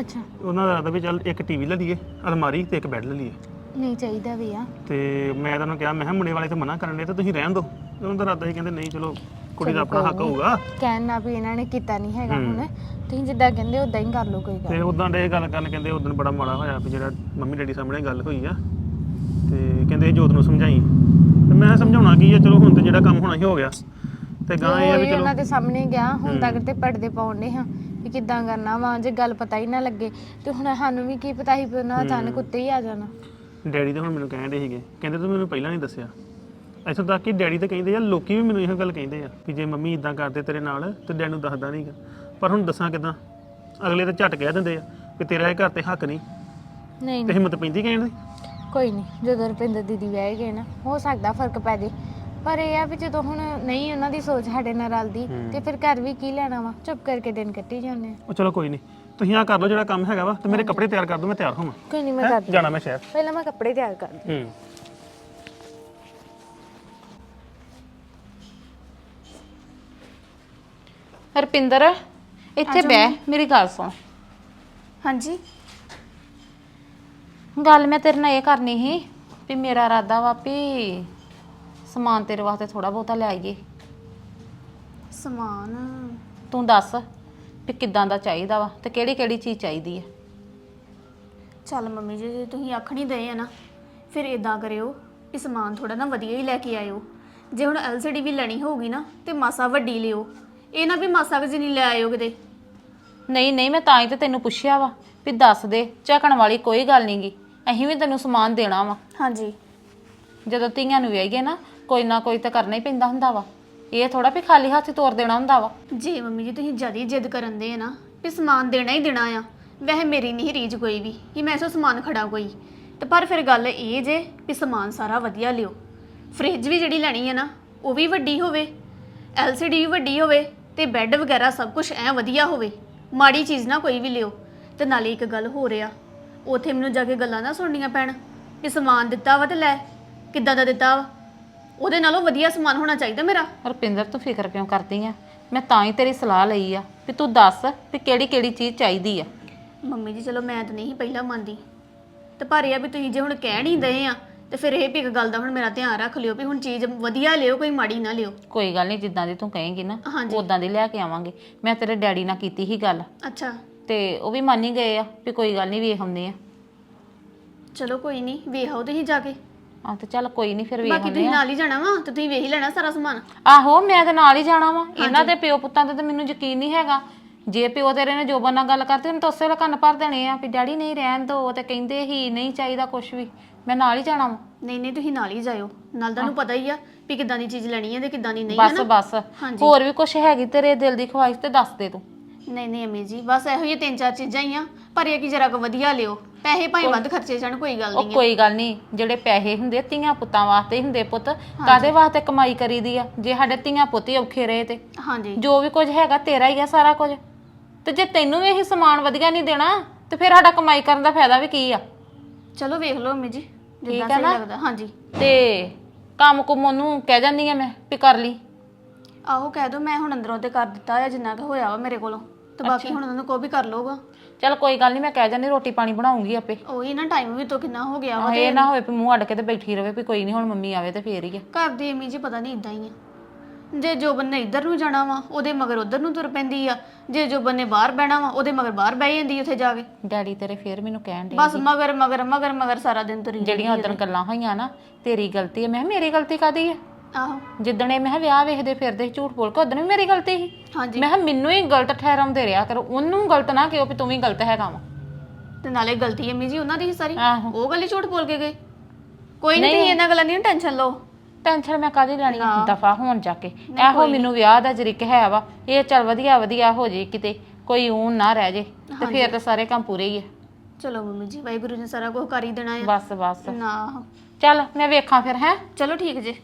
[SPEAKER 4] ਅੱਛਾ।
[SPEAKER 5] ਉਹਨਾਂ ਦਾ ਇਰਾਦਾ ਵੀ ਚੱਲ ਇੱਕ ਟੀਵੀ ਲੈ ਲਈਏ ਅਲਮਾਰੀ ਤੇ ਇੱਕ ਬੈੱਡ ਲੈ ਲਈਏ।
[SPEAKER 4] ਨਹੀਂ ਚਾਹੀਦਾ ਵੀ ਆ।
[SPEAKER 5] ਤੇ ਮੈਂ ਤੁਹਾਨੂੰ ਕਿਹਾ ਮੈਂ ਕਿਹਾ ਮੁੰਡੇ ਵਾਲੇ ਤਾਂ ਮਨਾ ਕਰਨ ਦੇ ਤਾਂ ਤੁਸੀਂ ਰਹਿਣ ਦਿਓ ਉਹਨਾਂ ਦਾ ਇਰਾਦਾ ਸੀ ਕਹਿੰਦੇ ਨਹੀਂ ਚਲੋ ਕੁੜੀ ਦਾ ਆਪਣਾ ਹੱਕ ਹੋਊਗਾ।
[SPEAKER 4] ਕਹਿਣ ਵੀ ਇਹਨਾਂ ਨੇ ਕੀਤਾ ਨਹੀਂ ਹੈਗਾ ਹੁਣ। ਤੁਸੀਂ ਜਿੱਦਾਂ ਕਹਿੰਦੇ ਉਦਾਂ ਹੀ ਕਰ ਲਓ ਕੋਈ ਗੱਲ
[SPEAKER 5] ਤੇ ਉਦਾਂ ਦੇ ਗੱਲ ਕਰਨ ਕਹਿੰਦੇ ਉਦੋਂ ਬੜਾ ਮਾੜਾ ਹੋਇਆ ਵੀ ਜਿਹੜਾ ਮੰਮੀ ਡੈਡੀ ਸਾਹਮਣੇ ਗੱਲ ਹੋਈ ਆ। ਤੇ ਕਹਿੰਦੇ ਜੋਤ ਨੂੰ ਸਮਝਾਈ। ਤੇ ਮੈਂ ਸਮਝਾਉਣਾ ਕੀ ਆ? ਚਲੋ ਹੁਣ ਤੇ ਜਿਹੜਾ ਕੰਮ ਹੋਣਾ ਹੀ ਹੋ ਗਿਆ। ਤੇ ਗਾਂ ਇਹ ਆ ਵੀ ਚਲੋ
[SPEAKER 4] ਉਹਨਾਂ ਦੇ ਸਾਹਮਣੇ ਗਿਆ ਹੁਣ ਤੱਕ ਤੇ ਪਰਦੇ ਪਾਉਣੇ ਹਾਂ ਵੀ ਕਿੱਦਾਂ ਕਰਨਾ ਵਾ ਜੇ ਗੱਲ ਪਤਾ ਹੀ ਨਾ ਲੱਗੇ ਤੇ ਹੁਣ ਸਾਨੂੰ ਵੀ ਕੀ ਪਤਾ ਵੀ ਉਹਨਾਂ ਅਚਾਨਕ ਉੱਤੇ ਹੀ। ਆ ਜਾਣਾ।
[SPEAKER 5] ਡੈਡੀ ਤਾਂ ਹੁਣ ਮੈਨੂੰ ਕਹਿਣ ਦੇ ਸੀਗੇ ਕਹਿੰਦੇ ਤੂੰ ਮੈਨੂੰ ਪਹਿਲਾਂ ਨਹੀਂ ਦੱਸਿਆ। ਇੱਥੋਂ ਤੱਕ ਕਿ ਡੈਡੀ ਤਾਂ ਕਹਿੰਦੇ ਆ ਲੋਕੀ ਵੀ ਮੈਨੂੰ ਇਹੋ ਗੱਲ ਕਹਿੰਦੇ ਆ ਵੀ ਜੇ ਮੰਮੀ ਇਦਾਂ ਕਰਦੇ ਤੇਰੇ ਨਾਲ ਤੇ ਡੈਡ ਨੂੰ ਦੱਸਦਾ ਨਹੀਂਗਾ ਪਰ ਹੁਣ ਦੱਸਾਂ ਕਿਦਾਂ? ਅਗਲੇ ਤਾਂ ਝਟ ਕਹਿ ਦਿੰਦੇ ਆ ਵੀ ਤੇਰਾ ਇਹ ਘਰ ਤੇ ਹੱਕ ਨਹੀਂ।
[SPEAKER 4] ਨਹੀਂ
[SPEAKER 5] ਤੇ ਹਿੰਮਤ ਪੈਂਦੀ ਕਹਿਣ ਦੀ?
[SPEAKER 4] ਕੋਈ ਨਹੀਂ ਜਦੋਂ ਰੁਪਿੰਦਰ ਦੀਦੀ ਵਿਆਹ ਗਏ ਨਾ ਹੋ ਸਕਦਾ ਫ਼ਰਕ ਪੈ ਜੇ। ਪਰ ਇਹ ਆ ਵੀ ਜਦੋਂ ਹੁਣ ਨਹੀਂ ਉਹਨਾਂ ਦੀ ਸੋਚ ਸਾਡੇ ਨਾਲ ਰਲਦੀ ਤੇ ਫਿਰ ਘਰ ਵੀ ਕੀ ਲੈਣਾ ਵਾ? ਚੁੱਪ ਕਰਕੇ ਦਿਨ ਕੱਟੀ ਜਾਂਦੇ ਆ।
[SPEAKER 5] ਉਹ ਚਲੋ ਕੋਈ ਨਹੀਂ। ਤੁਸੀਂ ਆ ਕਰ ਲਓ ਜਿਹੜਾ ਕੰਮ ਹੈਗਾ ਵਾ ਤੇ ਮੇਰੇ ਕੱਪੜੇ ਤਿਆਰ ਕਰ ਦਿਓ ਮੈਂ ਤਿਆਰ ਹੋਵਾਂ।
[SPEAKER 4] ਕੋਈ ਨਹੀਂ ਮੈਂ ਹੈਂ?
[SPEAKER 5] ਕਰਦੀ ਜਾਣਾ ਮੈਂ ਸ਼ਹਿਰ।
[SPEAKER 4] ਪਹਿਲਾਂ ਮੈਂ ਕੱਪੜੇ ਤਿਆਰ ਕਰਦੀ
[SPEAKER 5] ਹੂੰ।
[SPEAKER 1] ਹਰਪਿੰਦਰ ਇੱਥੇ ਬਹਿ ਮੇਰੀ ਗੱਲ ਸੁਣ।
[SPEAKER 4] ਹਾਂਜੀ।
[SPEAKER 1] ਗੱਲ ਮੈਂ ਤੇਰੇ ਨਾਲ ਇਹ ਕਰਨੀ ਸੀ ਵੀ ਮੇਰਾ ਇਰਾਦਾ ਵਾ ਵੀ ਸਮਾਨ ਤੇਰੇ ਵਾਸਤੇ ਥੋੜਾ ਬਹੁਤਾ ਲੈ ਆਈਏ।
[SPEAKER 4] ਸਮਾਨ?
[SPEAKER 1] ਤੂੰ ਦੱਸ ਵੀ ਕਿੱਦਾਂ ਦਾ ਚਾਹੀਦਾ ਵਾ ਤੇ ਕਿਹੜੀ ਕਿਹੜੀ ਚੀਜ਼ ਚਾਹੀਦੀ ਹੈ
[SPEAKER 7] ਚੱਲ ਮੰਮੀ ਜੀ ਜੇ ਤੁਸੀਂ ਆਖਣ ਹੀ ਦਏ ਆ ਨਾ ਫਿਰ ਇਦਾਂ ਕਰਿਓ ਵੀ ਸਮਾਨ ਥੋੜਾ ਨਾ ਵਧੀਆ ਹੀ ਲੈ ਕੇ ਆਇਓ। ਜੇ ਹੁਣ LCD ਵੀ ਲੈਣੀ ਹੋਊਗੀ ਨਾ ਤੇ ਮਾਸਾ ਵੱਡੀ ਲਿਓ। ਇਹ ਨਾ ਵੀ ਮਾਸਾ ਕੁ ਨਹੀਂ ਲੈ ਆਇਓ ਕਿਤੇ।
[SPEAKER 1] ਨਹੀਂ ਨਹੀਂ ਮੈਂ ਤਾਂ ਹੀ ਤੇ ਤੈਨੂੰ ਪੁੱਛਿਆ ਵਾ ਵੀ ਦੱਸ ਦੇ ਝਕਣ ਵਾਲੀ ਕੋਈ ਗੱਲ ਨਹੀਂਗੀ ਅਸੀਂ ਵੀ ਤੈਨੂੰ ਸਮਾਨ ਦੇਣਾ ਵਾ।
[SPEAKER 7] ਹਾਂਜੀ।
[SPEAKER 1] ਜਦੋਂ ਧੀਆਂ ਨੂੰ ਵਿਆਹੀਏ ਨਾ ਕੋਈ ਨਾ ਕੋਈ ਤਾਂ ਕਰਨਾ ਹੀ ਪੈਂਦਾ ਹੁੰਦਾ ਵਾ। ਇਹ ਥੋੜਾ ਵੀ ਖਾਲੀ ਹੱਥ ਤੋਰ ਦੇਣਾ ਹੁੰਦਾ ਵਾ।
[SPEAKER 7] ਜੇ ਮੰਮੀ ਜੀ ਤੁਸੀਂ ਜ਼ਿਆਦਾ ਜਿੱਦ ਕਰਨ ਦੇ ਨਾ, ਵੀ ਸਮਾਨ ਦੇਣਾ ਹੀ ਦੇਣਾ ਆ, ਵੈਸੇ ਮੇਰੀ ਨਹੀਂ ਰੀਝ ਕੋਈ ਵੀ, ਕਿ ਮੈਂ ਇਸੋ ਸਮਾਨ ਖੜਾ ਕੋਈ। ਤੇ ਪਰ ਫਿਰ ਗੱਲ ਇਹ ਜੇ ਵੀ ਸਮਾਨ ਸਾਰਾ ਵਧੀਆ ਲਿਓ। ਫ੍ਰਿਜ ਵੀ ਜਿਹੜੀ ਲੈਣੀ ਹੈ ਨਾ, ਉਹ ਵੀ ਵੱਡੀ ਹੋਵੇ LCD ਵੀ ਵੱਡੀ ਹੋਵੇ, ਤੇ ਬੈੱਡ ਵਗੈਰਾ ਸਭ ਕੁਝ ਐ ਵਧੀਆ ਹੋਵੇ, ਮਾੜੀ ਚੀਜ਼ ਨਾ ਕੋਈ ਵੀ ਲਿਓ। ਤੇ ਨਾਲੇ ਇੱਕ ਗੱਲ ਹੋ ਰਿਹਾ ਉਥੇ ਮੈਨੂੰ ਜਾ ਕੇ ਗੱਲਾਂ ਨਾ ਸੁਣਨੀਆਂ ਪੈਣ, ਵੀ ਸਮਾਨ ਦਿੱਤਾ ਵਾ ਤੇ ਲੈ, ਕਿੱਦਾਂ ਦਾ ਦਿੱਤਾ ਵਾ? ਉਹਦੇ ਨਾਲੋਂ ਵਧੀਆ ਸਮਾਨ ਹੋਣਾ ਚਾਹੀਦਾ ਮੇਰਾ।
[SPEAKER 1] ਰੁਪਿੰਦਰ ਤੂੰ ਫਿਕਰ ਕਿਉਂ ਕਰਦੀ ਆ? ਮੈਂ ਤਾਂ ਹੀ ਤੇਰੀ ਸਲਾਹ ਲਈ ਆ ਵੀ ਤੂੰ ਦੱਸ ਵੀ ਕਿਹੜੀ ਕਿਹੜੀ ਚੀਜ਼ ਚਾਹੀਦੀ ਆ।
[SPEAKER 7] ਮੰਮੀ ਜੀ ਚਲੋ ਮੈਂ ਤਾਂ ਨਹੀਂ ਪਹਿਲਾਂ ਮੰਨਦੀ। ਤੇ ਪਰ ਇਹ ਆ ਵੀ ਤੁਸੀਂ ਜੇ ਹੁਣ ਕਹਿਣ ਹੀ ਦਏ ਆ ਤੇ ਫਿਰ ਇਹ ਵੀ ਇੱਕ ਗੱਲ ਦਾ ਹੁਣ ਮੇਰਾ ਧਿਆਨ ਰੱਖ ਲਿਓ ਵੀ ਹੁਣ ਚੀਜ਼ ਵਧੀਆ ਲਿਓ ਕੋਈ ਮਾੜੀ ਨਾ ਲਿਓ।
[SPEAKER 1] ਕੋਈ ਗੱਲ ਨਹੀਂ ਜਿੱਦਾਂ ਦੀ ਤੂੰ ਕਹੇਂਗੀ ਨਾ
[SPEAKER 7] ਹਾਂਜੀ।
[SPEAKER 1] ਉਦਾਂ ਦੀ ਲੈ ਕੇ ਆਵਾਂਗੇ। ਮੈਂ ਤੇਰੇ ਡੈਡੀ ਨਾਲ ਕੀਤੀ ਸੀ ਗੱਲ।
[SPEAKER 7] ਅੱਛਾ।
[SPEAKER 1] ਤੇ ਉਹ ਵੀ ਮੰਨ ਹੀ ਗਏ ਆ ਵੀ ਕੋਈ ਗੱਲ ਨਹੀਂ ਵੇਖ ਆਉਂਦੇ ਆ।
[SPEAKER 7] ਚਲੋ ਕੋਈ ਨਹੀਂ ਵੇਖ ਤੁਸੀਂ ਜਾ ਕੇ।
[SPEAKER 1] ਆ ਤੇ ਚੱਲ ਕੋਈ ਨਹੀਂ ਫਿਰ ਵੇਖ
[SPEAKER 7] ਬਾਕੀ ਤੁਸੀਂ ਨਾਲ ਹੀ ਜਾਣਾ ਵਾ ਤੇ ਤੁਸੀਂ ਵੇਖ ਹੀ ਲੈਣਾ ਸਾਰਾ ਸਮਾਨ।
[SPEAKER 1] ਆਹੋ ਮੈਂ ਤੇ ਨਾਲ ਹੀ ਜਾਣਾ ਵਾ। ਇਹਨਾਂ ਦੇ ਪਿਓ ਪੁੱਤਾਂ ਤੇ ਤਾਂ ਮੈਨੂੰ ਯਕੀਨ ਨਹੀਂ ਹੈਗਾ। ਜੇ ਪਿਓ ਤੇਰੇ ਨੇ ਜੋਬਨ ਨਾਲ ਗੱਲ ਕਰਤੀ ਉਹਨੂੰ ਤਾਂ ਉਸੇ ਵੇਲੇ ਕੰਨ ਭਰ ਦੇਣੇ ਆ ਵੀ ਡੈਡੀ ਨਹੀਂ ਰਹਿਣ ਦੋ ਤੇ ਕਹਿੰਦੇ ਹੀ ਨਹੀਂ ਚਾਹੀਦਾ ਕੁਝ ਵੀ। ਮੈਂ ਨਾਲ ਹੀ ਜਾਣਾ ਵਾ।
[SPEAKER 7] ਨਹੀਂ ਨਹੀਂ ਤੁਸੀਂ ਨਾਲ ਹੀ ਜਾਇਓ। ਨਾਲ ਤੁਹਾਨੂੰ ਪਤਾ ਹੀ ਆ ਵੀ ਕਿੱਦਾਂ ਦੀ ਚੀਜ਼ ਲੈਣੀ ਹੈ ਤੇ ਕਿੱਦਾਂ ਦੀ ਨਹੀਂ
[SPEAKER 1] ਬਸ
[SPEAKER 7] ਹੈ ਨਾ
[SPEAKER 1] ਬਸ ਹੋਰ ਵੀ ਕੁਝ ਹੈਗੀ ਤੇਰੇ ਦਿਲ ਦੀ ਖਵਾਇਸ਼ ਤੇ ਦੱਸ ਦੇ ਤੂੰ।
[SPEAKER 7] ਨਹੀਂ ਨਹੀਂ ਅਮੀ ਜੀ ਬਸ ਇਹੋ ਜਿਹੀ ਤਿੰਨ ਚਾਰ ਚੀਜ਼ਾਂ ਹੀ ਆ। ਪਰ ਇਹ ਕਿ ਜਰਾ ਕੁ ਵਧੀਆ ਲਿਓ। ਪੈਸੇ ਭਾਵੇਂ ਵੱਧ ਖਰਚੇ ਜਾਣ ਕੋਈ ਗੱਲ
[SPEAKER 1] ਉਹ
[SPEAKER 7] ਨਹੀਂ
[SPEAKER 1] ਕੋਈ ਗੱਲ ਨਹੀਂ ਜਿਹੜੇ ਪੈਸੇ ਹੁੰਦੇ ਧੀਆਂ ਪੁੱਤਾਂ ਵਾਸਤੇ ਹੀ ਹੁੰਦੇ ਪੁੱਤ। ਕਾਦੇ ਵਾਸਤੇ ਕਮਾਈ ਕਰੀਦੀ ਆ? ਜੇ ਸਾਡੇ ਧੀਆਂ ਪੁੱਤ ਹੀ ਔਖੇ ਰਹੇ ਤੇ।
[SPEAKER 7] ਹਾਂਜੀ।
[SPEAKER 1] ਜੋ ਵੀ ਕੁਝ ਹੈਗਾ ਤੇਰਾ ਹੀ ਆ ਸਾਰਾ ਕੁਝ। ਤੇ ਜੇ ਤੈਨੂੰ ਵੀ ਇਹ ਸਮਾਨ ਵਧੀਆ ਨਹੀਂ ਦੇਣਾ ਤੇ ਫਿਰ ਸਾਡਾ ਕਮਾਈ ਕਰਨ ਦਾ ਫਾਇਦਾ ਵੀ ਕੀ ਆ?
[SPEAKER 7] ਚਲੋ ਵੇਖ ਲਓ ਅਮੀ ਜੀ ਜਿੱਦਾਂ
[SPEAKER 1] ਠੀਕ ਆ
[SPEAKER 7] ਸਹੀ
[SPEAKER 1] ਨਾ?
[SPEAKER 7] ਲੱਗਦਾ। ਹਾਂਜੀ।
[SPEAKER 1] ਤੇ ਕੰਮ ਕੁਮ ਉਹਨੂੰ ਕਹਿ ਜਾਂਦੀ ਆ ਮੈਂ ਵੀ ਕਰ ਲਈ।
[SPEAKER 7] ਆਹੋ ਕਹਿ ਦੋ ਮੈਂ ਹੁਣ ਅੰਦਰੋਂ ਤੇ ਕਰ ਦਿੱਤਾ ਆ ਜਿੰਨਾ ਕੁ ਹੋਇਆ ਵਾ ਮੇਰੇ ਕੋਲੋਂ। ਤੇ ਬਾਕੀ ਹੁਣ ਉਹਨਾਂ ਨੂੰ ਕੋ ਵੀ ਕਰ ਲਊਗਾ
[SPEAKER 1] ਚੱਲ ਕੋਈ ਗੱਲ ਨਹੀਂ ਮੈਂ ਕਹਿ ਜਾਂਦੀ ਰੋਟੀ ਪਾਣੀ ਬਣਾਉਂਗੀ ਆਪੇ।
[SPEAKER 7] ਉਹੀ ਨਾ ਟਾਈਮ ਵੀ ਤੋਂ ਕਿੰਨਾ ਹੋ ਗਿਆ ਵਾ
[SPEAKER 1] ਇਹ ਨਾ ਹੋਵੇ ਵੀ ਮੂੰਹ ਅੱਡ ਕੇ ਤੇ ਬੈਠੀ ਰਵੇ ਵੀ ਕੋਈ ਨਹੀਂ ਹੁਣ ਮੰਮੀ ਆਵੇ ਤੇ ਫੇਰ ਹੀ ਆ।
[SPEAKER 7] ਘਰ ਦੀ ਅਮੀ ਜੀ ਪਤਾ ਨਹੀਂ ਇਦਾਂ ਹੀ ਆ। ਜੇ ਜੋਬਨ ਨੇ ਇੱਧਰ ਨੂੰ ਜਾਣਾ ਵਾ ਉਹਦੇ ਮਗਰ ਉੱਧਰ ਨੂੰ ਤੁਰ ਪੈਂਦੀ ਆ। ਜੇ ਜੋਬਨ ਨੇ ਬਾਹਰ ਬਹਿਣਾ ਵਾ ਉਹਦੇ ਮਗਰ ਬਾਹਰ ਬਹਿ ਜਾਂਦੀ ਉੱਥੇ ਜਾ ਕੇ।
[SPEAKER 1] ਡੈਡੀ ਤੇਰੇ ਫੇਰ ਮੈਨੂੰ ਕਹਿਣ ਦੇ
[SPEAKER 7] ਬਸ ਮਗਰ ਮਗਰ ਮਗਰ ਮਗਰ ਸਾਰਾ ਦਿਨ ਤੁਰੀ
[SPEAKER 1] ਜਿਹੜੀਆਂ ਉਦੋਂ ਗੱਲਾਂ ਹੋਈਆਂ ਨਾ ਤੇਰੀ ਗਲਤੀ ਹੈ ਮੈਂ ਕਿਹਾ ਮੇਰੀ ਗਲਤੀ ਕਾਦੀ ਹੈ
[SPEAKER 7] ਆਹੋ।
[SPEAKER 1] ਜਿੱਦਣ ਇਹ ਮੈਂ ਕਿਹਾ ਵਿਆਹ ਵੇਖਦੇ ਫਿਰਦੇ ਸੀ ਝੂਠ ਬੋਲ ਕੇ ਉਦੋਂ ਵੀ ਮੇਰੀ ਗਲਤੀ ਸੀ।
[SPEAKER 7] ਹਾਂਜੀ।
[SPEAKER 1] ਮੈਂ ਕਿਹਾ ਮੈਨੂੰ ਹੀ ਗਲਤ ਠਹਿਰਾਉਂਦੇ ਰਿਹਾ ਕਰੋ ਉਹਨੂੰ ਗਲਤ ਨਾ ਕਿਹੋ ਵੀ ਤੂੰ ਵੀ ਗਲਤ ਹੈਗਾ ਵਾ।
[SPEAKER 7] ਤੇ ਨਾਲੇ ਗਲਤੀ ਅਮੀ ਜੀ ਉਹਨਾਂ ਦੀ ਹੀ ਸਾਰੀ।
[SPEAKER 1] ਆਹੋ।
[SPEAKER 7] ਉਹ ਗੱਲ ਹੀ ਝੂਠ ਬੋਲ ਕੇ ਗਏ। ਕੋਈ ਨਹੀਂ। ਤੁਸੀਂ ਇਹਨਾਂ ਗੱਲਾਂ ਦੀ ਟੈਨਸ਼ਨ ਲਓ।
[SPEAKER 1] ਟੈਨਸ਼ਨ ਮੈਂ ਕਾਦੀ ਲੈਣੀ ਦਫਾ ਹੋਣ ਜਾ ਕੇ। ਇਹੋ ਮੈਨੂੰ ਵਿਆਹ ਦਾ ਜਰਿਕ ਹੈ ਵਾ। ਇਹ ਚੱਲ ਵਧੀਆ ਵਧੀਆ ਹੋ ਜੇ ਕਿਤੇ ਕੋਈ ਊਨ ਨਾ ਰਹਿ ਜੇ। ਤੇ ਫੇਰ ਤਾਂ ਸਾਰੇ ਕੰਮ ਪੂਰੇ ਹੀ ਆ।
[SPEAKER 7] ਚਲੋ ਮੰਮੀ ਜੀ ਵਾਹਿਗੁਰੂ ਨੇ ਸਾਰਾ ਕੁਝ ਕਰ ਹੀ ਦੇਣਾ ਆ।
[SPEAKER 1] ਬਸ ਬਸ।
[SPEAKER 7] ਨਾ।
[SPEAKER 1] ਚੱਲ ਮੈਂ ਵੇਖਾਂ ਫਿਰ ਹੈ?
[SPEAKER 7] ਚਲੋ ਠੀਕ ਜੇ।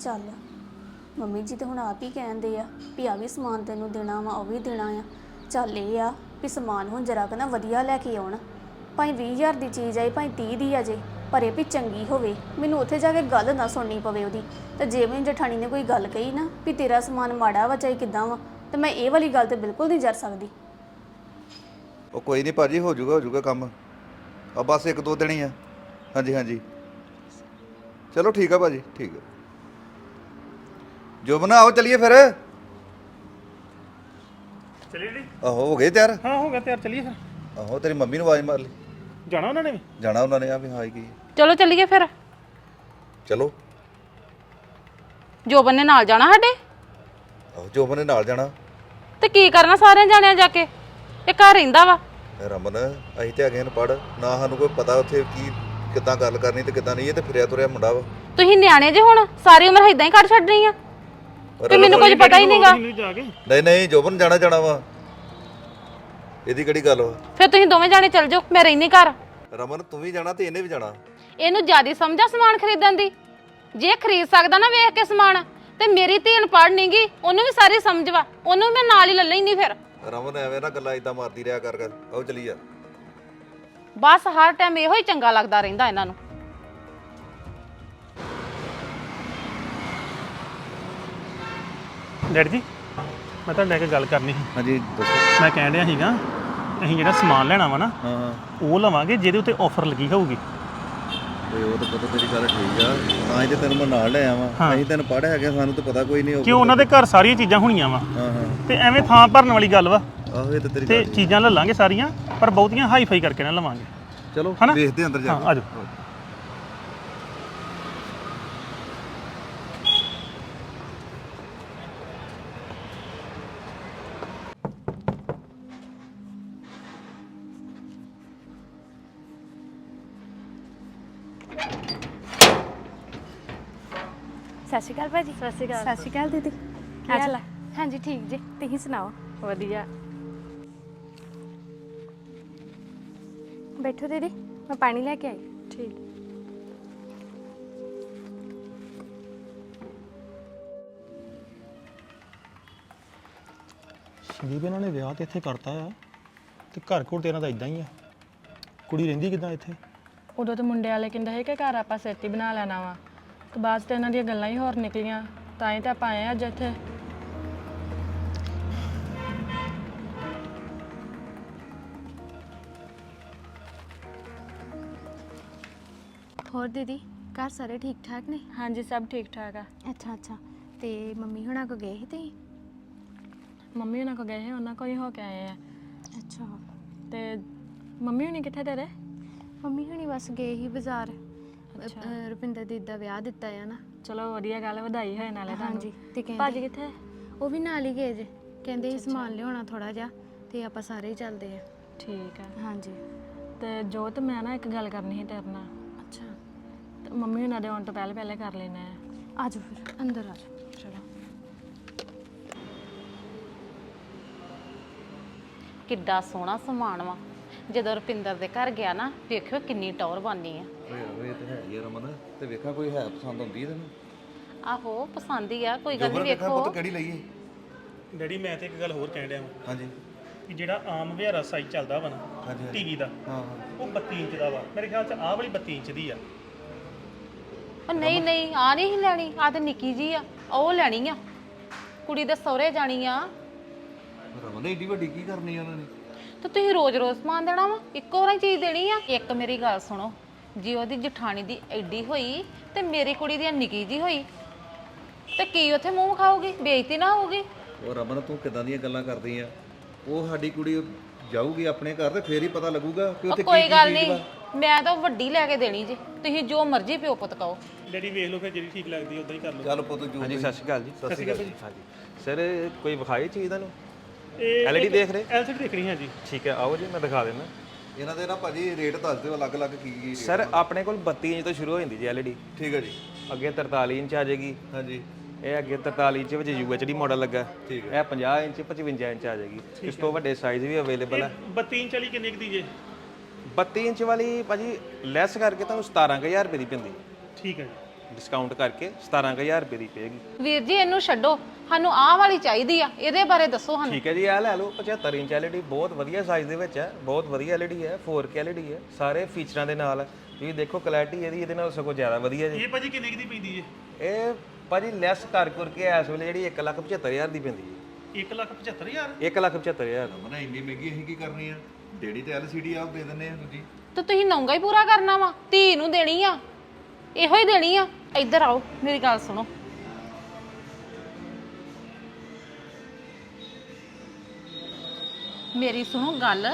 [SPEAKER 7] ਚੱਲ। ਮੰਮੀ ਜੀ ਤੇ ਹੁਣ ਆਪ ਹੀ ਕਹਿੰਦੇ ਆ ਵੀ ਆ ਵੀ ਸਮਾਨ ਤੈਨੂੰ ਦੇਣਾ ਵਾ, ਉਹ ਵੀ ਦੇਣਾ ਆ। ਚੱਲ ਇਹ ਆ ਵੀ ਸਮਾਨ ਹੁਣ ਜਰਾ ਕੁ ਵਧੀਆ ਲੈ ਕੇ ਆਉਣ। ਭਾਵੇਂ 20000 ਦੀ ਚੀਜ਼ ਆਏ ਭਾਵੇਂ 30 ਦੀ ਆ ਜੇ, ਪਰ ਇਹ ਵੀ ਚੰਗੀ ਹੋਵੇ। ਮੈਨੂੰ ਉੱਥੇ ਜਾ ਕੇ ਗੱਲ ਨਾ ਸੁਣਨੀ ਪਵੇ ਉਹਦੀ। ਤੇ ਜੇ ਮੈਨੂੰ ਜਠਾਣੀ ਨੇ ਕੋਈ ਗੱਲ ਕਹੀ ਨਾ ਵੀ ਤੇਰਾ ਸਮਾਨ ਮਾੜਾ ਵਾ ਚਾਹੇ ਕਿਦਾਂ ਵਾ, ਤੇ ਮੈਂ ਇਹ ਵਾਲੀ ਗੱਲ ਤੇ ਬਿਲਕੁਲ ਨਹੀਂ ਜਰ ਸਕਦੀ।
[SPEAKER 2] ਉਹ ਕੋਈ ਨਹੀਂ ਭਾਜੀ, ਹੋ ਜਾਊਗਾ ਹੋ ਜਾਊਗਾ ਕੰਮ। ਆ ਬਸ ਇੱਕ ਦੋ ਦਿਨ ਹੀ ਆ। ਹਾਂਜੀ ਹਾਂਜੀ। ਚਲੋ ਠੀਕ ਆ ਭਾਜੀ, ਠੀਕ ਆ। ਜੋਬਨ ਆਓ ਚਲੀਏ ਫਿਰ।
[SPEAKER 5] ਚਲਿਏ ਜੀ।
[SPEAKER 2] ਆਹੋ ਹੋ ਗਏ ਤਿਆਰ?
[SPEAKER 5] ਹਾਂ ਹੋ ਗਿਆ ਤਿਆਰ ਚਲੀਏ ਫਿਰ।
[SPEAKER 2] ਆਹੋ ਤੇਰੀ ਮੰਮੀ ਨੂੰ ਆਵਾਜ਼ ਮਾਰ ਲਈ।
[SPEAKER 5] ਜਾਣਾ ਉਹਨਾਂ ਨੇ ਵੀ?
[SPEAKER 2] ਜਾਣਾ ਉਹਨਾਂ ਨੇ ਆ ਵੀ ਹਾਂ ਗਈ।
[SPEAKER 1] ਚਲੋ ਚੱਲੀਏ ਫਿਰ।
[SPEAKER 2] ਚਲੋ।
[SPEAKER 1] ਜੋਬਨ ਨੇ ਨਾਲ ਜਾਣਾ ਸਾਡੇ?
[SPEAKER 2] ਆਹੋ ਜੋਬਨ ਨੇ ਨਾਲ ਜਾਣਾ।
[SPEAKER 1] ਤੇ ਕੀ ਕਰਨਾ ਸਾਰਿਆਂ ਜਾਣਿਆਂ ਜਾ ਕੇ? ਇਹ ਘਰ ਰਹਿੰਦਾ ਵਾ।
[SPEAKER 2] ਰਮਨ ਅਸੀਂ ਤੇ ਨੇ ਪੜ ਨਾ ਸਾਨੂੰ ਕੋਈ ਪਤਾ ਉੱਥੇ ਕੀ ਕਿੱਦਾਂ ਗੱਲ ਕਰਨੀ ਤੇ ਕਿੱਦਾਂ ਨਹੀਂ ਇਹ ਤੇ ਫਿਰਿਆ ਤੁਰਿਆ ਮੁੰਡਾ ਵਾ।
[SPEAKER 1] ਤੁਸੀਂ ਨਿਆਣੇ ਜੇ ਹੁਣ ਸਾਰੀ ਉਮਰ ਇਦਾਂ ਹੀ ਕੱਢ ਛੱਡਣੀ ਆ ਤੇ ਮੈਨੂੰ ਕੁਝ ਪਤਾ ਹੀ ਨਹੀਂਗਾ।
[SPEAKER 5] ਨਹੀਂ ਜਾ ਕੇ
[SPEAKER 2] ਨਹੀਂ ਨਹੀਂ ਜੋਬਨ ਜਾਣਾ ਜਾਣਾ ਵਾ। ਇਹਦੀ ਕਿਹੜੀ ਗੱਲ ਵਾ?
[SPEAKER 1] ਫਿਰ ਤੁਸੀਂ ਦੋਵੇਂ ਜਾਣੇ ਚੱਲ ਜਾਓ ਮੈਂ ਰਹਿਨੀ ਘਰ।
[SPEAKER 2] ਰਮਨ ਤੂੰ ਵੀ ਜਾਣਾ ਤੇ ਇਹਨੇ ਵੀ ਜਾਣਾ।
[SPEAKER 1] ਇਹਨੂੰ ਜਿਆਦੀ ਸਮਝਾ ਸਮਾਨ ਖਰੀਦਣ ਦੀ। ਜੇ ਖਰੀਦ ਸਕਦਾ ਨਾ ਵੇਖ ਕੇ ਸਮਾਨ ਤੇ ਮੇਰੀ ਧੀ ਅਨਪੜ੍ਹ ਨਹੀਂਗੀ ਉਹਨੂੰ ਵੀ ਸਾਰੀ ਸਮਝ ਵਾ। ਉਹਨੂੰ ਵੀ ਮੈਂ ਨਾਲ ਹੀ ਲੈ ਲੈਣੀ ਫਿਰ।
[SPEAKER 2] ਰਮਨ ਐਵੇਂ ਨਾ ਗੱਲਾਂ ਇਦਾਂ ਮਾਰਦੀ ਰਿਹਾ ਕਰ ਕਰ। ਆਓ ਚਲੀ ਜਾ
[SPEAKER 1] ਬਸ ਹਰ ਟਾਈਮ ਇਹੋ ਹੀ ਚੰਗਾ ਲੱਗਦਾ ਰਹਿੰਦਾ ਇਹਨਾਂ ਨੂੰ।
[SPEAKER 5] ਡੈਡੀ ਜੀ ਮੈਂ ਤੁਹਾਡੇ ਨਾਲ ਇੱਕ ਗੱਲ ਕਰਨੀ ਸੀ।
[SPEAKER 2] ਹਾਂਜੀ ਦੱਸੋ।
[SPEAKER 5] ਮੈਂ ਕਹਿਣ ਡਿਆ ਸੀਗਾ ਅਸੀਂ ਜਿਹੜਾ ਸਮਾਨ ਲੈਣਾ ਵਾ ਨਾ
[SPEAKER 2] ਹਾਂ ਹਾਂ।
[SPEAKER 5] ਉਹ ਲਵਾਂਗੇ ਜਿਹਦੇ ਉੱਤੇ ਆਫਰ ਲੱਗੀ ਹੋਊਗੀ।
[SPEAKER 2] ਓਏ ਉਹ ਤਾਂ ਪਤਾ ਤੇਰੀ ਗੱਲ ਠੀਕ ਆ ਤਾਂ ਹੀ ਤੇ ਤੈਨੂੰ ਮੈਂ ਨਾਲ ਲੈ ਆਵਾਂ।
[SPEAKER 5] ਹਾਂ।
[SPEAKER 2] ਅਸੀਂ ਤੈਨੂੰ ਪੜ੍ਹ ਹੈਗੇ ਸਾਨੂੰ ਤਾਂ ਪਤਾ ਕੋਈ ਨਹੀਂ
[SPEAKER 5] ਕਿ ਉਹਨਾਂ ਦੇ ਘਰ ਸਾਰੀਆਂ ਚੀਜ਼ਾਂ ਹੋਣੀਆਂ ਵਾ।
[SPEAKER 2] ਹਾਂ ਹਾਂ।
[SPEAKER 5] ਤੇ ਐਵੇਂ ਥਾਂ ਭਰਨ ਵਾਲੀ ਗੱਲ ਵਾ।
[SPEAKER 2] ਆਹੋ ਇਹ ਤਾਂ ਤੇਰੀ
[SPEAKER 5] ਤੇ
[SPEAKER 2] ਗੱਲ ਠੀਕ।
[SPEAKER 5] ਚੀਜ਼ਾਂ ਲੈ ਲਾਂਗੇ ਸਾਰੀਆਂ ਪਰ ਬਹੁਤੀਆਂ ਹਾਈ ਫਾਈ ਕਰਕੇ ਨਾ ਲਵਾਂਗੇ।
[SPEAKER 2] ਚਲੋ
[SPEAKER 5] ਹਨਾ?
[SPEAKER 2] ਵੇਖਦੇ ਆਂ ਅੰਦਰ ਜਾ
[SPEAKER 5] ਹਾਂ,
[SPEAKER 2] ਕੇ।
[SPEAKER 5] ਆਜੋ।
[SPEAKER 4] ਸਤਿ ਸ਼੍ਰੀ ਅਕਾਲ ਭਾਜੀ।
[SPEAKER 3] ਸਤਿ ਸ਼੍ਰੀ ਅਕਾਲ।
[SPEAKER 4] ਸਤਿ ਸ਼੍ਰੀ ਅਕਾਲ ਦੀਦੀ।
[SPEAKER 3] ਕੀ ਹਾਲ ਆ?
[SPEAKER 4] ਹਾਂਜੀ ਠੀਕ ਜੀ। ਤੁਸੀਂ ਸੁਣਾਓ?
[SPEAKER 3] ਵਧੀਆ।
[SPEAKER 4] ਬੈਠੋ ਦੀਦੀ ਮੈਂ ਪਾਣੀ ਲੈ ਕੇ ਆਈ।
[SPEAKER 3] ਠੀਕ।
[SPEAKER 8] ਸੰਦੀਪ ਇਹਨਾਂ ਨੇ ਵਿਆਹ ਤੇ ਇੱਥੇ ਕਰਤਾ ਆ ਤੇ ਘਰ ਘਰ ਤੇ ਇਹਨਾਂ ਦਾ ਇਦਾਂ ਹੀ ਆ। ਕੁੜੀ ਰਹਿੰਦੀ ਕਿਦਾਂ ਇੱਥੇ?
[SPEAKER 3] ਉਦੋਂ ਤਾਂ ਮੁੰਡੇ ਵਾਲੇ ਕਹਿੰਦੇ ਸੀ ਕਿ ਘਰ ਆਪਾਂ ਸੇਤੀ ਬਣਾ ਲੈਣਾ ਵਾ। ਤੇ ਬਾਅਦ 'ਚ ਤਾਂ ਇਹਨਾਂ ਦੀਆਂ ਗੱਲਾਂ ਹੀ ਹੋਰ ਨਿਕਲੀਆਂ। ਤਾਂ ਹੀ ਤਾਂ ਆਪਾਂ ਆਏ ਆ ਅੱਜ ਇੱਥੇ।
[SPEAKER 4] ਹੋਰ ਦੀਦੀ ਘਰ ਸਾਰੇ ਠੀਕ ਠਾਕ ਨੇ?
[SPEAKER 3] ਹਾਂਜੀ ਸਭ ਠੀਕ ਠਾਕ ਆ।
[SPEAKER 4] ਅੱਛਾ ਅੱਛਾ। ਤੇ ਮੰਮੀ ਹੁਣਾਂ ਕੋ ਗਏ ਸੀ ਤੁਸੀਂ?
[SPEAKER 3] ਮੰਮੀ ਉਹਨਾਂ ਕੋ ਗਏ ਸੀ ਉਹਨਾਂ ਕੋ ਹੀ ਹੋ ਕੇ ਆਏ ਆ।
[SPEAKER 4] ਅੱਛਾ।
[SPEAKER 3] ਤੇ ਮੰਮੀ ਹੁਣੀ ਕਿੱਥੇ ਤੇਰੇ?
[SPEAKER 4] ਮੰਮੀ ਹੁਣੀ ਬਸ ਗਏ ਸੀ ਬਾਜ਼ਾਰ। ਅ, ਰੁਪਿੰਦਰ ਦੀਦੀ ਦਾ ਵਿਆਹ ਦਿੱਤਾ ਆ ਨਾ।
[SPEAKER 3] ਚਲੋ ਵਧੀਆ ਗੱਲ ਵਧਾਈ ਹੋਏ ਨਾਲੇ ਤੁਹਾਨੂੰ।
[SPEAKER 4] ਹਾਂਜੀ ਤੇ
[SPEAKER 3] ਭਾਜੀ
[SPEAKER 4] ਕਹਿੰਦੇ
[SPEAKER 3] ਕਿੱਥੇ?
[SPEAKER 4] ਉਹ ਵੀ ਨਾਲ ਹੀ ਗਏ ਜੇ। ਕਹਿੰਦੇ ਸੀ ਸਮਾਨ ਲਿਆਉਣਾ ਥੋੜਾ ਜਿਹਾ ਤੇ ਆਪਾਂ ਸਾਰੇ ਹੀ ਚੱਲਦੇ ਆ।
[SPEAKER 3] ਠੀਕ ਆ।
[SPEAKER 4] ਹਾਂਜੀ।
[SPEAKER 3] ਤੇ ਜੋਤ ਮੈਂ ਨਾ ਇੱਕ ਗੱਲ ਕਰਨੀ ਸੀ ਤੇਰੇ ਨਾਲ।
[SPEAKER 4] ਅੱਛਾ।
[SPEAKER 3] ਤੇ ਮੰਮੀ ਉਹਨਾਂ ਦੇ ਆਉਣ ਤੋਂ ਪਹਿਲੇ ਪਹਿਲੇ ਕਰ ਲੈਣਾ ਹੈ
[SPEAKER 4] ਆਜੋ ਫਿਰ ਅੰਦਰ ਆਜੋ।
[SPEAKER 3] ਚਲੋ।
[SPEAKER 1] ਕਿੱਡਾ ਸੋਹਣਾ ਸਮਾਨ ਵਾ। ਜਦੋਂ ਰੁਪਿੰਦਰ ਦੇ ਘਰ ਗਿਆ ਨਾ ਵੇਖਿਓ ਕਿੰਨੀ ਟੌਰ ਬਾਨੀ ਆ।
[SPEAKER 2] ਓਏ ਆਹੋ ਇਹ ਤਾਂ ਹੈ ਹੀ ਆ ਰਮਨ ਤੇ ਵੇਖਾਂ ਕੋਈ ਹੈ ਪਸੰਦ ਹੁੰਦੀ ਹੈ ਤੈਨੂੰ?
[SPEAKER 1] ਆਹੋ ਪਸੰਦ ਹੀ ਆ ਕੋਈ ਗੱਲ ਨਹੀਂ
[SPEAKER 2] ਵੇਖਾਂ
[SPEAKER 1] ਵੇਖੋ
[SPEAKER 2] ਪੁੱਤ ਕਿਹੜੀ ਲਈਏ
[SPEAKER 5] ਡੈਡੀ ਮੈਂ ਤੇ ਇੱਕ ਗੱਲ ਹੋਰ ਕਹਿਣ ਡਿਆ ਵਾਂ।
[SPEAKER 2] ਹਾਂਜੀ।
[SPEAKER 5] ਕਿ ਜਿਹੜਾ ਆਮ ਵਿਹਾਰਾ ਸਾਈਜ਼ ਚੱਲਦਾ ਵਾ ਨਾ
[SPEAKER 2] ਹਾਂਜੀ ਹਾਂਜੀ।
[SPEAKER 5] ਟੀਵੀ ਦਾ
[SPEAKER 2] ਹਾਂ ਹਾਂ।
[SPEAKER 5] ਉਹ 32 ਇੰਚ ਦਾ ਵਾ। ਮੇਰੇ ਖਿਆਲ ਚ ਆਹ ਵਾਲੀ 32 ਇੰਚ ਦੀ ਆ।
[SPEAKER 1] ਉਹ ਨਹੀਂ ਨਹੀਂ ਆ ਨਹੀਂ ਲੈਣੀ ਆ ਤੇ ਨਿੱਕੀ ਜੀ ਆ ਉਹ ਲੈਣੀ ਆ। ਕੁੜੀ ਦੇ ਸਹੁਰੇ ਜਾਣੀ ਆ।
[SPEAKER 2] ਰਮਨ ਏਡੀ ਵੱਡੀ ਕੀ ਕਰਨੀ ਆ ਉਹਨਾਂ ਨੇ?
[SPEAKER 1] ਤੇ ਤੁਸੀਂ ਰੋਜ਼-ਰੋਜ਼ ਸਮਾਨ ਦੇਣਾ ਵਾ ਇੱਕੋ ਵਾਰੀ ਚੀਜ਼ ਦੇਣੀ ਆ। ਇੱਕ ਮੇਰੀ ਗੱਲ ਸੁਣੋ ਜੇ ਉਹਦੀ ਜਠਾਣੀ ਦੀ ਐਡੀ ਹੋਈ ਤੇ ਮੇਰੀ ਕੁੜੀ ਦੀ ਨਿੱਕੀ ਜੀ ਹੋਈ ਤੇ ਕੀ ਉੱਥੇ ਮੂੰਹ ਖਾਓਗੀ ਬੇਇੱਜ਼ਤੀ ਨਾ ਹੋਊਗੀ?
[SPEAKER 2] ਉਹ ਰਮਨ ਤੂੰ ਕਿਦਾਂ ਦੀਆਂ ਗੱਲਾਂ ਕਰਦੀ ਆ? ਉਹ ਸਾਡੀ ਕੁੜੀ ਜਾਊਗੀ ਆਪਣੇ ਘਰ ਤੇ ਫੇਰ ਹੀ ਪਤਾ ਲੱਗੂਗਾ ਕਿ ਉੱਥੇ ਕੀ
[SPEAKER 1] ਕੋਈ
[SPEAKER 2] ਕੀ
[SPEAKER 1] ਗੱਲ ਨਹੀਂ। ਮੈਂ ਤਾਂ ਵੱਡੀ ਲੈ ਕੇ ਦੇਣੀ ਜੀ। ਤੁਸੀਂ ਜੋ ਮਰਜ਼ੀ ਪਿਓ ਪੁੱਤ ਕਹੋ।
[SPEAKER 5] ਡੈਡੀ ਵੇਖ ਲਓ ਫਿਰ ਜਿਹੜੀ ਠੀਕ ਲੱਗਦੀ ਉਦਾਂ ਹੀ ਕਰ ਲਓ।
[SPEAKER 2] ਚੱਲ ਪੁੱਤ ਜੋ
[SPEAKER 9] ਹਾਂਜੀ ਸਤਿ ਸ਼੍ਰੀ ਅਕਾਲ ਜੀ।
[SPEAKER 2] ਸਤਿ ਸ਼੍ਰੀ ਅਕਾਲ
[SPEAKER 9] ਹਾਂਜੀ। ਸਰ ਕੋਈ ਵਿਖਾਈ ਚੀਜ਼ ਤੁਹਾਨੂੰ?
[SPEAKER 5] ਇਹ
[SPEAKER 9] LED ਦੇਖ ਰਹੇ?
[SPEAKER 5] ਐਲਸੀਡੀ ਦੇਖਣੀ ਹੈ ਜੀ।
[SPEAKER 9] ਠੀਕ ਹੈ ਆਓ ਜੀ ਮੈਂ ਦਿਖਾ ਦਿੰਦਾ।
[SPEAKER 2] ਇਹਨਾਂ ਦੇ ਨਾ ਭਾਜੀ ਰੇਟ ਦੱਸ ਦਿਓ ਅਲੱਗ-ਅਲੱਗ ਕੀ ਕੀ rate
[SPEAKER 9] ਸਰ। ਆਪਣੇ ਕੋਲ 32 ਇੰਚ ਤੋਂ ਸ਼ੁਰੂ ਹੋ ਜਾਂਦੀ ਜੀ LED
[SPEAKER 2] ਠੀਕ ਹੈ ਜੀ।
[SPEAKER 9] ਅੱਗੇ 43 ਇੰਚ ਆ ਜਾਏਗੀ।
[SPEAKER 2] ਹਾਂਜੀ।
[SPEAKER 9] ਇਹ ਅੱਗੇ 43 ਇੰਚ ਵਿੱਚ UHD ਮਾਡਲ ਲੱਗਾ।
[SPEAKER 2] ਠੀਕ
[SPEAKER 9] ਇਹ 50 ਇੰਚ 55 ਇੰਚ ਆ ਜਾਏਗੀ। ਇਸ ਤੋਂ ਵੱਡੇ ਸਾਈਜ਼ ਵੀ ਅਵੇਲੇਬਲ ਹੈ
[SPEAKER 5] 32 ਇੰਚ ਵਾਲੀ ਕਿੰਨੇ ਕੁ ਦੀ ਜੇ?
[SPEAKER 9] 32 ਇੰਚ ਵਾਲੀ ਭਾਜੀ ਲੈਸ ਕਰਕੇ ਤੁਹਾਨੂੰ 17000 ਰੁਪਏ ਦੀ ਪੈਂਦੀ।
[SPEAKER 5] ਠੀਕ ਹੈ ਜੀ।
[SPEAKER 9] ਡਿਸਕਾਊਂਟ ਕਰਕੇ 17000 ਰੁਪਏ ਦੀ ਪਏਗੀ।
[SPEAKER 1] ਵੀਰ ਜੀ ਇਹਨੂੰ ਛੱਡੋ। ਸਾਨੂੰ ਆਹ ਵਾਲੀ ਚਾਹੀਦੀ ਆ। ਇਹਦੇ ਬਾਰੇ ਦੱਸੋ ਸਾਨੂੰ।
[SPEAKER 9] ਠੀਕ ਹੈ ਜੀ ਇਹ ਲੈ ਲਓ। 75 ਇੰਚ LED ਬਹੁਤ ਵਧੀਆ ਸਾਈਜ਼ ਦੇ ਵਿੱਚ ਹੈ। ਬਹੁਤ ਵਧੀਆ LED ਹੈ। 4K LED ਹੈ। ਸਾਰੇ ਫੀਚਰਾਂ ਦੇ ਨਾਲ। ਹੈ। ਤੁਸੀਂ ਦੇਖੋ ਕੁਆਲਿਟੀ ਇਹਦੀ ਇਹਦੇ ਨਾਲ ਸਗੋਂ ਜ਼ਿਆਦਾ ਵਧੀਆ ਜੀ।
[SPEAKER 5] ਇਹ ਭਾਜੀ ਕਿੰਨੇ ਕੁ ਦੀ ਪੈਂਦੀ ਜੇ
[SPEAKER 9] ਇਹ ਭਾਜੀ ਲੈਸ ਕਰ ਕਰਕੇ ਇਸ ਵੇਲੇ ਜਿਹੜੀ 175000 ਦੀ ਪੈਂਦੀ ਹੈ।
[SPEAKER 5] 175000
[SPEAKER 9] 175000
[SPEAKER 2] ਰਮਨ ਇੰਨੀ ਮਹਿੰਗੀ ਅਸੀਂ ਕੀ ਕਰਨੀ ਆ? ਡੇੜੀ ਤੇ LCD ਆ ਉਹ ਦੇ ਦਿੰਨੇ ਆ ਦੂਜੀ।
[SPEAKER 1] ਤੇ ਤੁਸੀਂ ਨੌਂਗਾ ਹੀ ਪੂਰਾ ਕਰਨਾ ਵਾ। ਧੀ ਨੂੰ ਦੇਣੀ ਆ। ਇਹੋ ਹੀ ਦੇਣੀ ਆ। ਇੱਧਰ ਆਓ ਮੇਰੀ ਗੱਲ ਸੁਣੋ। ਮੇਰੀ ਸੁਣੋ ਗੱਲ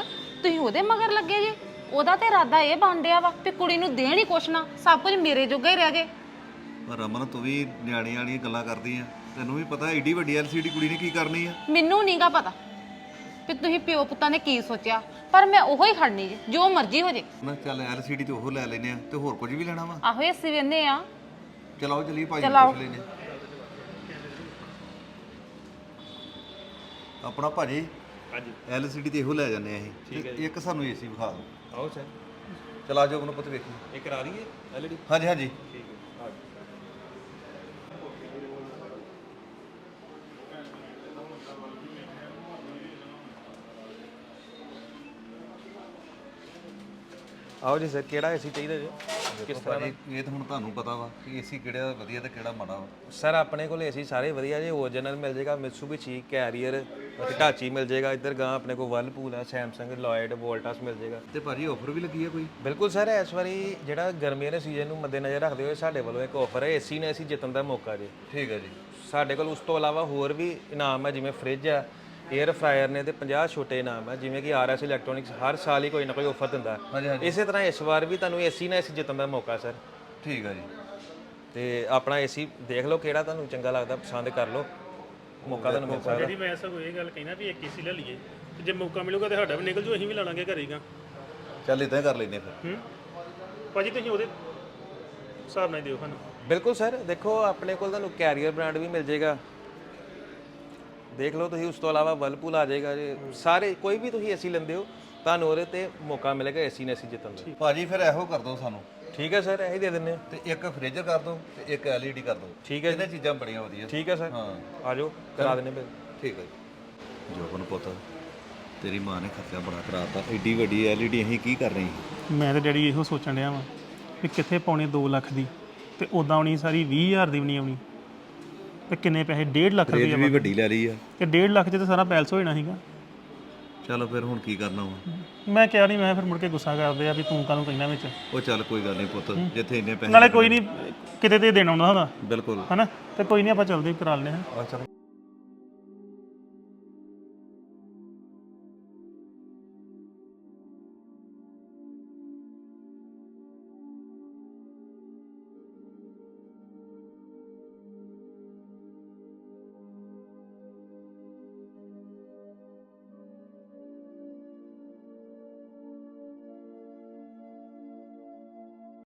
[SPEAKER 1] ਤੁਸੀਂ ਉਹਦੇ ਮਗਰ ਲੱਗੇ ਜੇ। ਉਹਦਾ ਤੇ ਇਰਾਦਾ ਇਹ ਬਣ ਡਿਆ ਵਾ ਕਿ ਕੁੜੀ ਨੂੰ ਦੇਣ ਹੀ ਕੁਛ ਨਾ ਸਭ ਕੁਝ ਮੇਰੇ ਜੋਗਾ ਹੀ ਰਹਿ ਜੇ
[SPEAKER 2] ਪਰ ਰਮਨ ਤੂੰ ਵੀ ਨਿਆਣੀ ਵਾਲੀਆਂ ਗੱਲਾਂ ਕਰਦੀ ਆ। ਤੈਨੂੰ ਵੀ ਪਤਾ ਏਡੀ ਵੱਡੀ LCD ਕੁੜੀ ਨੇ ਕੀ ਕਰਨੀ ਆ।
[SPEAKER 1] ਮੈਨੂੰ ਨਹੀਂਗਾ ਪਤਾ। ਕਿ ਤੁਸੀਂ ਪਿਓ ਪੁੱਤਾਂ ਨੇ ਕੀ ਸੋਚਿਆ? ਪਰ ਮੈਂ ਉਹੋ ਹੀ ਖੜਨੀ ਜੇ ਜੋ ਮਰਜ਼ੀ ਹੋ ਜੇ।
[SPEAKER 2] ਨਾ ਚੱਲ LCD ਤੇ ਉਹ ਲੈ ਲੈਨੇ ਆ ਤੇ ਹੋਰ ਕੁਝ ਵੀ ਲੈਣਾ ਵਾ?
[SPEAKER 1] ਆਹੋ ਅਸੀਂ ਵੇਨੇ ਆ।
[SPEAKER 2] ਚਲਾਓ ਚਲੀਏ ਭਾਈ
[SPEAKER 1] ਚਲਾਓ।
[SPEAKER 2] ਪੁੱਛ ਲੈਨੇ ਆਪਣਾ ਭਾਜੀ
[SPEAKER 9] ਹਾਂਜੀ।
[SPEAKER 2] LCD ਤੇ ਇਹੋ ਲੈ ਜਾਂਦੇ ਆ ਅਸੀਂ। ਤੇ ਇੱਕ ਸਾਨੂੰ AC ਵਿਖਾ ਦਿਓ।
[SPEAKER 9] ਆਓ ਸਰ
[SPEAKER 2] ਚਲਾ ਜਾਓ ਉਹਨੂੰ ਪੁੱਤ ਵੇਖੀ।
[SPEAKER 9] ਇਹ ਕਰਾ ਦਈਏ LED
[SPEAKER 2] ਹਾਂਜੀ ਹਾਂਜੀ।
[SPEAKER 9] ਆਓ ਜੀ ਸਰ ਕਿਹੜਾ ਏਸੀ ਚਾਹੀਦਾ ਜੀ? ਕਿਸ ਤਰ੍ਹਾਂ ਦਾ?
[SPEAKER 2] ਇਹ ਤਾਂ ਹੁਣ ਤੁਹਾਨੂੰ ਪਤਾ ਵਾ ਕਿ ਏਸੀ ਕਿਹੜਾ ਵਧੀਆ ਤੇ ਕਿਹੜਾ ਮਾੜਾ ਵਾ।
[SPEAKER 9] ਸਰ ਆਪਣੇ ਕੋਲ ਏਸੀ ਸਾਰੇ ਵਧੀਆ ਜੀ ਓਰੀਜਨਲ ਮਿਲ ਜਾਏਗਾ ਮਿਤਸੂਬੀਸ਼ੀ ਕੈਰੀਅਰ ਹਿਟਾਚੀ ਮਿਲ ਜਾਏਗਾ ਇੱਧਰ ਗਾਂ ਆਪਣੇ ਕੋਲ ਵਰਲਪੂਲ ਹੈ ਸੈਮਸੰਗ ਲੋਇਡ ਵੋਲਟਾਸ ਮਿਲ ਜਾਏਗਾ।
[SPEAKER 2] ਤੇ ਭਾਜੀ ਆਫਰ ਵੀ ਲੱਗੀ ਆ ਕੋਈ?
[SPEAKER 9] ਬਿਲਕੁਲ ਸਰ ਇਸ ਵਾਰੀ ਜਿਹੜਾ ਗਰਮੀਆਂ ਦੇ ਸੀਜ਼ਨ ਨੂੰ ਮੱਦੇਨਜ਼ਰ ਰੱਖਦੇ ਹੋਏ ਸਾਡੇ ਵੱਲੋਂ ਇੱਕ ਆਫਰ ਹੈ ਏਸੀ ਨੇ ਅਸੀਂ ਜਿੱਤਣ ਦਾ ਮੌਕਾ ਜੀ।
[SPEAKER 2] ਠੀਕ ਹੈ ਜੀ।
[SPEAKER 9] ਸਾਡੇ ਕੋਲ ਉਸ ਤੋਂ ਇਲਾਵਾ ਹੋਰ ਵੀ ਇਨਾਮ ਹੈ ਜਿਵੇਂ ਫ੍ਰਿਜ ਹੈ 에ਅਰ ਫਰਾਇਰ ਨੇ ਤੇ 50 ਛੋਟੇ ਇਨਾਮ ਹੈ ਜਿਵੇਂ ਕਿ ਆਰਐਸ ਇਲੈਕਟ੍ਰੋਨਿਕਸ ਹਰ ਸਾਲ ਹੀ ਕੋਈ ਨਾ ਕੋਈ ਆਫਰ ਦਿੰਦਾ। ਹੈ।
[SPEAKER 2] ਹਾਂਜੀ ਹਾਂਜੀ।
[SPEAKER 9] ਇਸੇ ਤਰ੍ਹਾਂ ਇਸ ਵਾਰ ਵੀ ਤੁਹਾਨੂੰ ਏਸੀ ਨਾਲ ਏਸੀ ਜਿੱਤਣ ਦਾ ਮੌਕਾ ਸਰ
[SPEAKER 2] ਠੀਕ ਆ ਜੀ।
[SPEAKER 9] ਤੇ ਆਪਣਾ ਏਸੀ ਦੇਖ ਲਓ ਕਿਹੜਾ ਤੁਹਾਨੂੰ ਚੰਗਾ ਲੱਗਦਾ ਪਸੰਦ ਕਰ ਲਓ। ਮੌਕਾ ਤੁਹਾਨੂੰ ਮਿਲ ਸਕਦਾ।
[SPEAKER 5] ਜਿਹੜੀ ਮੈਂ ਸਗੋਂ ਇਹ ਗੱਲ ਕਹਿਣਾ ਵੀ ਇੱਕ ਏਸੀ ਲੈ ਲਈਏ ਤੇ ਜੇ ਮੌਕਾ ਮਿਲੂਗਾ ਤੇ ਸਾਡਾ ਵੀ ਨਿਕਲ ਜੂ ਅਸੀਂ ਵੀ ਲਾ ਲਾਂਗੇ ਘਰੇ ਗਾ
[SPEAKER 2] ਚੱਲ ਇਦਾਂ ਕਰ ਲੈਨੇ ਫਿਰ।
[SPEAKER 5] ਹੂੰ? ਭਾਜੀ ਤੁਸੀਂ ਉਹਦੇ ਹਿਸਾਬ ਨਾਲ ਹੀ ਦਿਓ ਸਾਨੂੰ।
[SPEAKER 9] ਬਿਲਕੁਲ ਸਰ ਦੇਖੋ ਆਪਣੇ ਕੋਲ ਤੁਹਾਨੂੰ ਕੈਰੀਅਰ ਬ੍ਰਾਂਡ ਵੀ ਮਿਲ ਜਾਏਗਾ। ਦੇਖ ਲਓ ਤੁਸੀਂ ਉਸ ਤੋਂ ਇਲਾਵਾ ਵਰਲਪੂਲ ਆ ਜਾਏਗਾ ਜੀ ਸਾਰੇ ਕੋਈ ਵੀ ਤੁਸੀਂ ਏਸੀ ਲੈਂਦੇ ਹੋ ਤੁਹਾਨੂੰ ਉਹਦੇ ਤੇ ਮੌਕਾ ਮਿਲੇਗਾ ਏਸੀ ਨੇ ਏਸੀ ਜਿੱਤਣ ਦਾ।
[SPEAKER 2] ਭਾਜੀ ਫਿਰ ਇਹੋ ਕਰ ਦਿਓ ਸਾਨੂੰ।
[SPEAKER 9] ਠੀਕ ਹੈ ਸਰ ਇਹੀ ਦੇ ਹਾਂ।
[SPEAKER 2] ਤੇ ਇੱਕ ਫ੍ਰਿਜ ਕਰ ਦਿਓ ਤੇ ਇੱਕ ਐਲਈਡੀ ਕਰ ਦਿਓ।
[SPEAKER 9] ਠੀਕ ਹੈ ਜੀ।
[SPEAKER 2] ਇਹਨਾਂ ਚੀਜ਼ਾਂ ਬੜੀਆਂ ਵਧੀਆ
[SPEAKER 9] ਠੀਕ ਹੈ ਸਰ।
[SPEAKER 2] ਹਾਂ।
[SPEAKER 9] ਆ ਜਾਓ ਕਰਾ ਦਿੰਦੇ ਬਿਲ
[SPEAKER 2] ਠੀਕ ਹੈ ਜੀ। ਜੋਬਨ ਪੁੱਤ ਤੇਰੀ ਮਾਂ ਨੇ ਖਰਚਾ ਬੜਾ ਕਰਾਤਾ। ਏਡੀ ਵੱਡੀ ਐਲਈਡੀ ਅਸੀਂ ਕੀ ਕਰ ਰਹੇ ਹਾਂ?
[SPEAKER 5] ਮੈਂ ਤੇ ਡੈਡੀ ਇਹੋ ਸੋਚਣ ਡਿਆ ਵਾਂ ਵੀ ਕਿੱਥੇ ਪਾਉਣੇ 2 ਲੱਖ ਦੀ ਤੇ ਉਦਾਂ ਆਉਣੀ ਸਾਰੀ 20000 ਦੀ ਵੀ ਨਹੀਂ ਆਉਣੀ। ਤੇ ਕਿੰਨੇ ਪੈਸੇ? 1.5 ਲੱਖ ਰੁਪਏ
[SPEAKER 2] ਵੀ ਵੱਡੀ ਲੈ ਲਈ ਆ।
[SPEAKER 5] ਤੇ 1.5 ਲੱਖ 'ਚ ਤਾਂ ਸਾਰਾ ਪੈਲਸ ਹੋ ਜਾਣਾ ਸੀਗਾ।
[SPEAKER 2] ਚਲੋ ਫਿਰ ਹੁਣ ਕੀ ਕਰਨਾ ਵਾ?
[SPEAKER 5] ਮੈਂ ਕਿਹਾ ਨਹੀਂ ਮੈਂ ਫਿਰ ਮੁੜ ਕੇ ਗੁੱਸਾ ਕਰਦੇ ਆ ਵੀ ਤੂੰ ਕਾਹਨੂੰ ਕਹਿਣਾ ਵਿੱਚ।
[SPEAKER 2] ਉਹ ਚੱਲ ਕੋਈ ਗੱਲ ਨਹੀਂ ਪੁੱਤ ਜਿੱਥੇ ਇੰਨੇ ਪੈਸੇ
[SPEAKER 5] ਨਾਲੇ ਕੋਈ ਨਹੀਂ ਕਿਤੇ ਤੇ ਦੇਣਾ ਹੁੰਦਾ ਹੁੰਦਾ।
[SPEAKER 2] ਬਿਲਕੁਲ।
[SPEAKER 5] ਹਨਾ? ਤੇ ਕੋਈ ਨਹੀਂ ਆਪਾਂ ਚੱਲਦੇ ਕਰਾ ਲੈਣੇ
[SPEAKER 2] ਆ ਚਲ।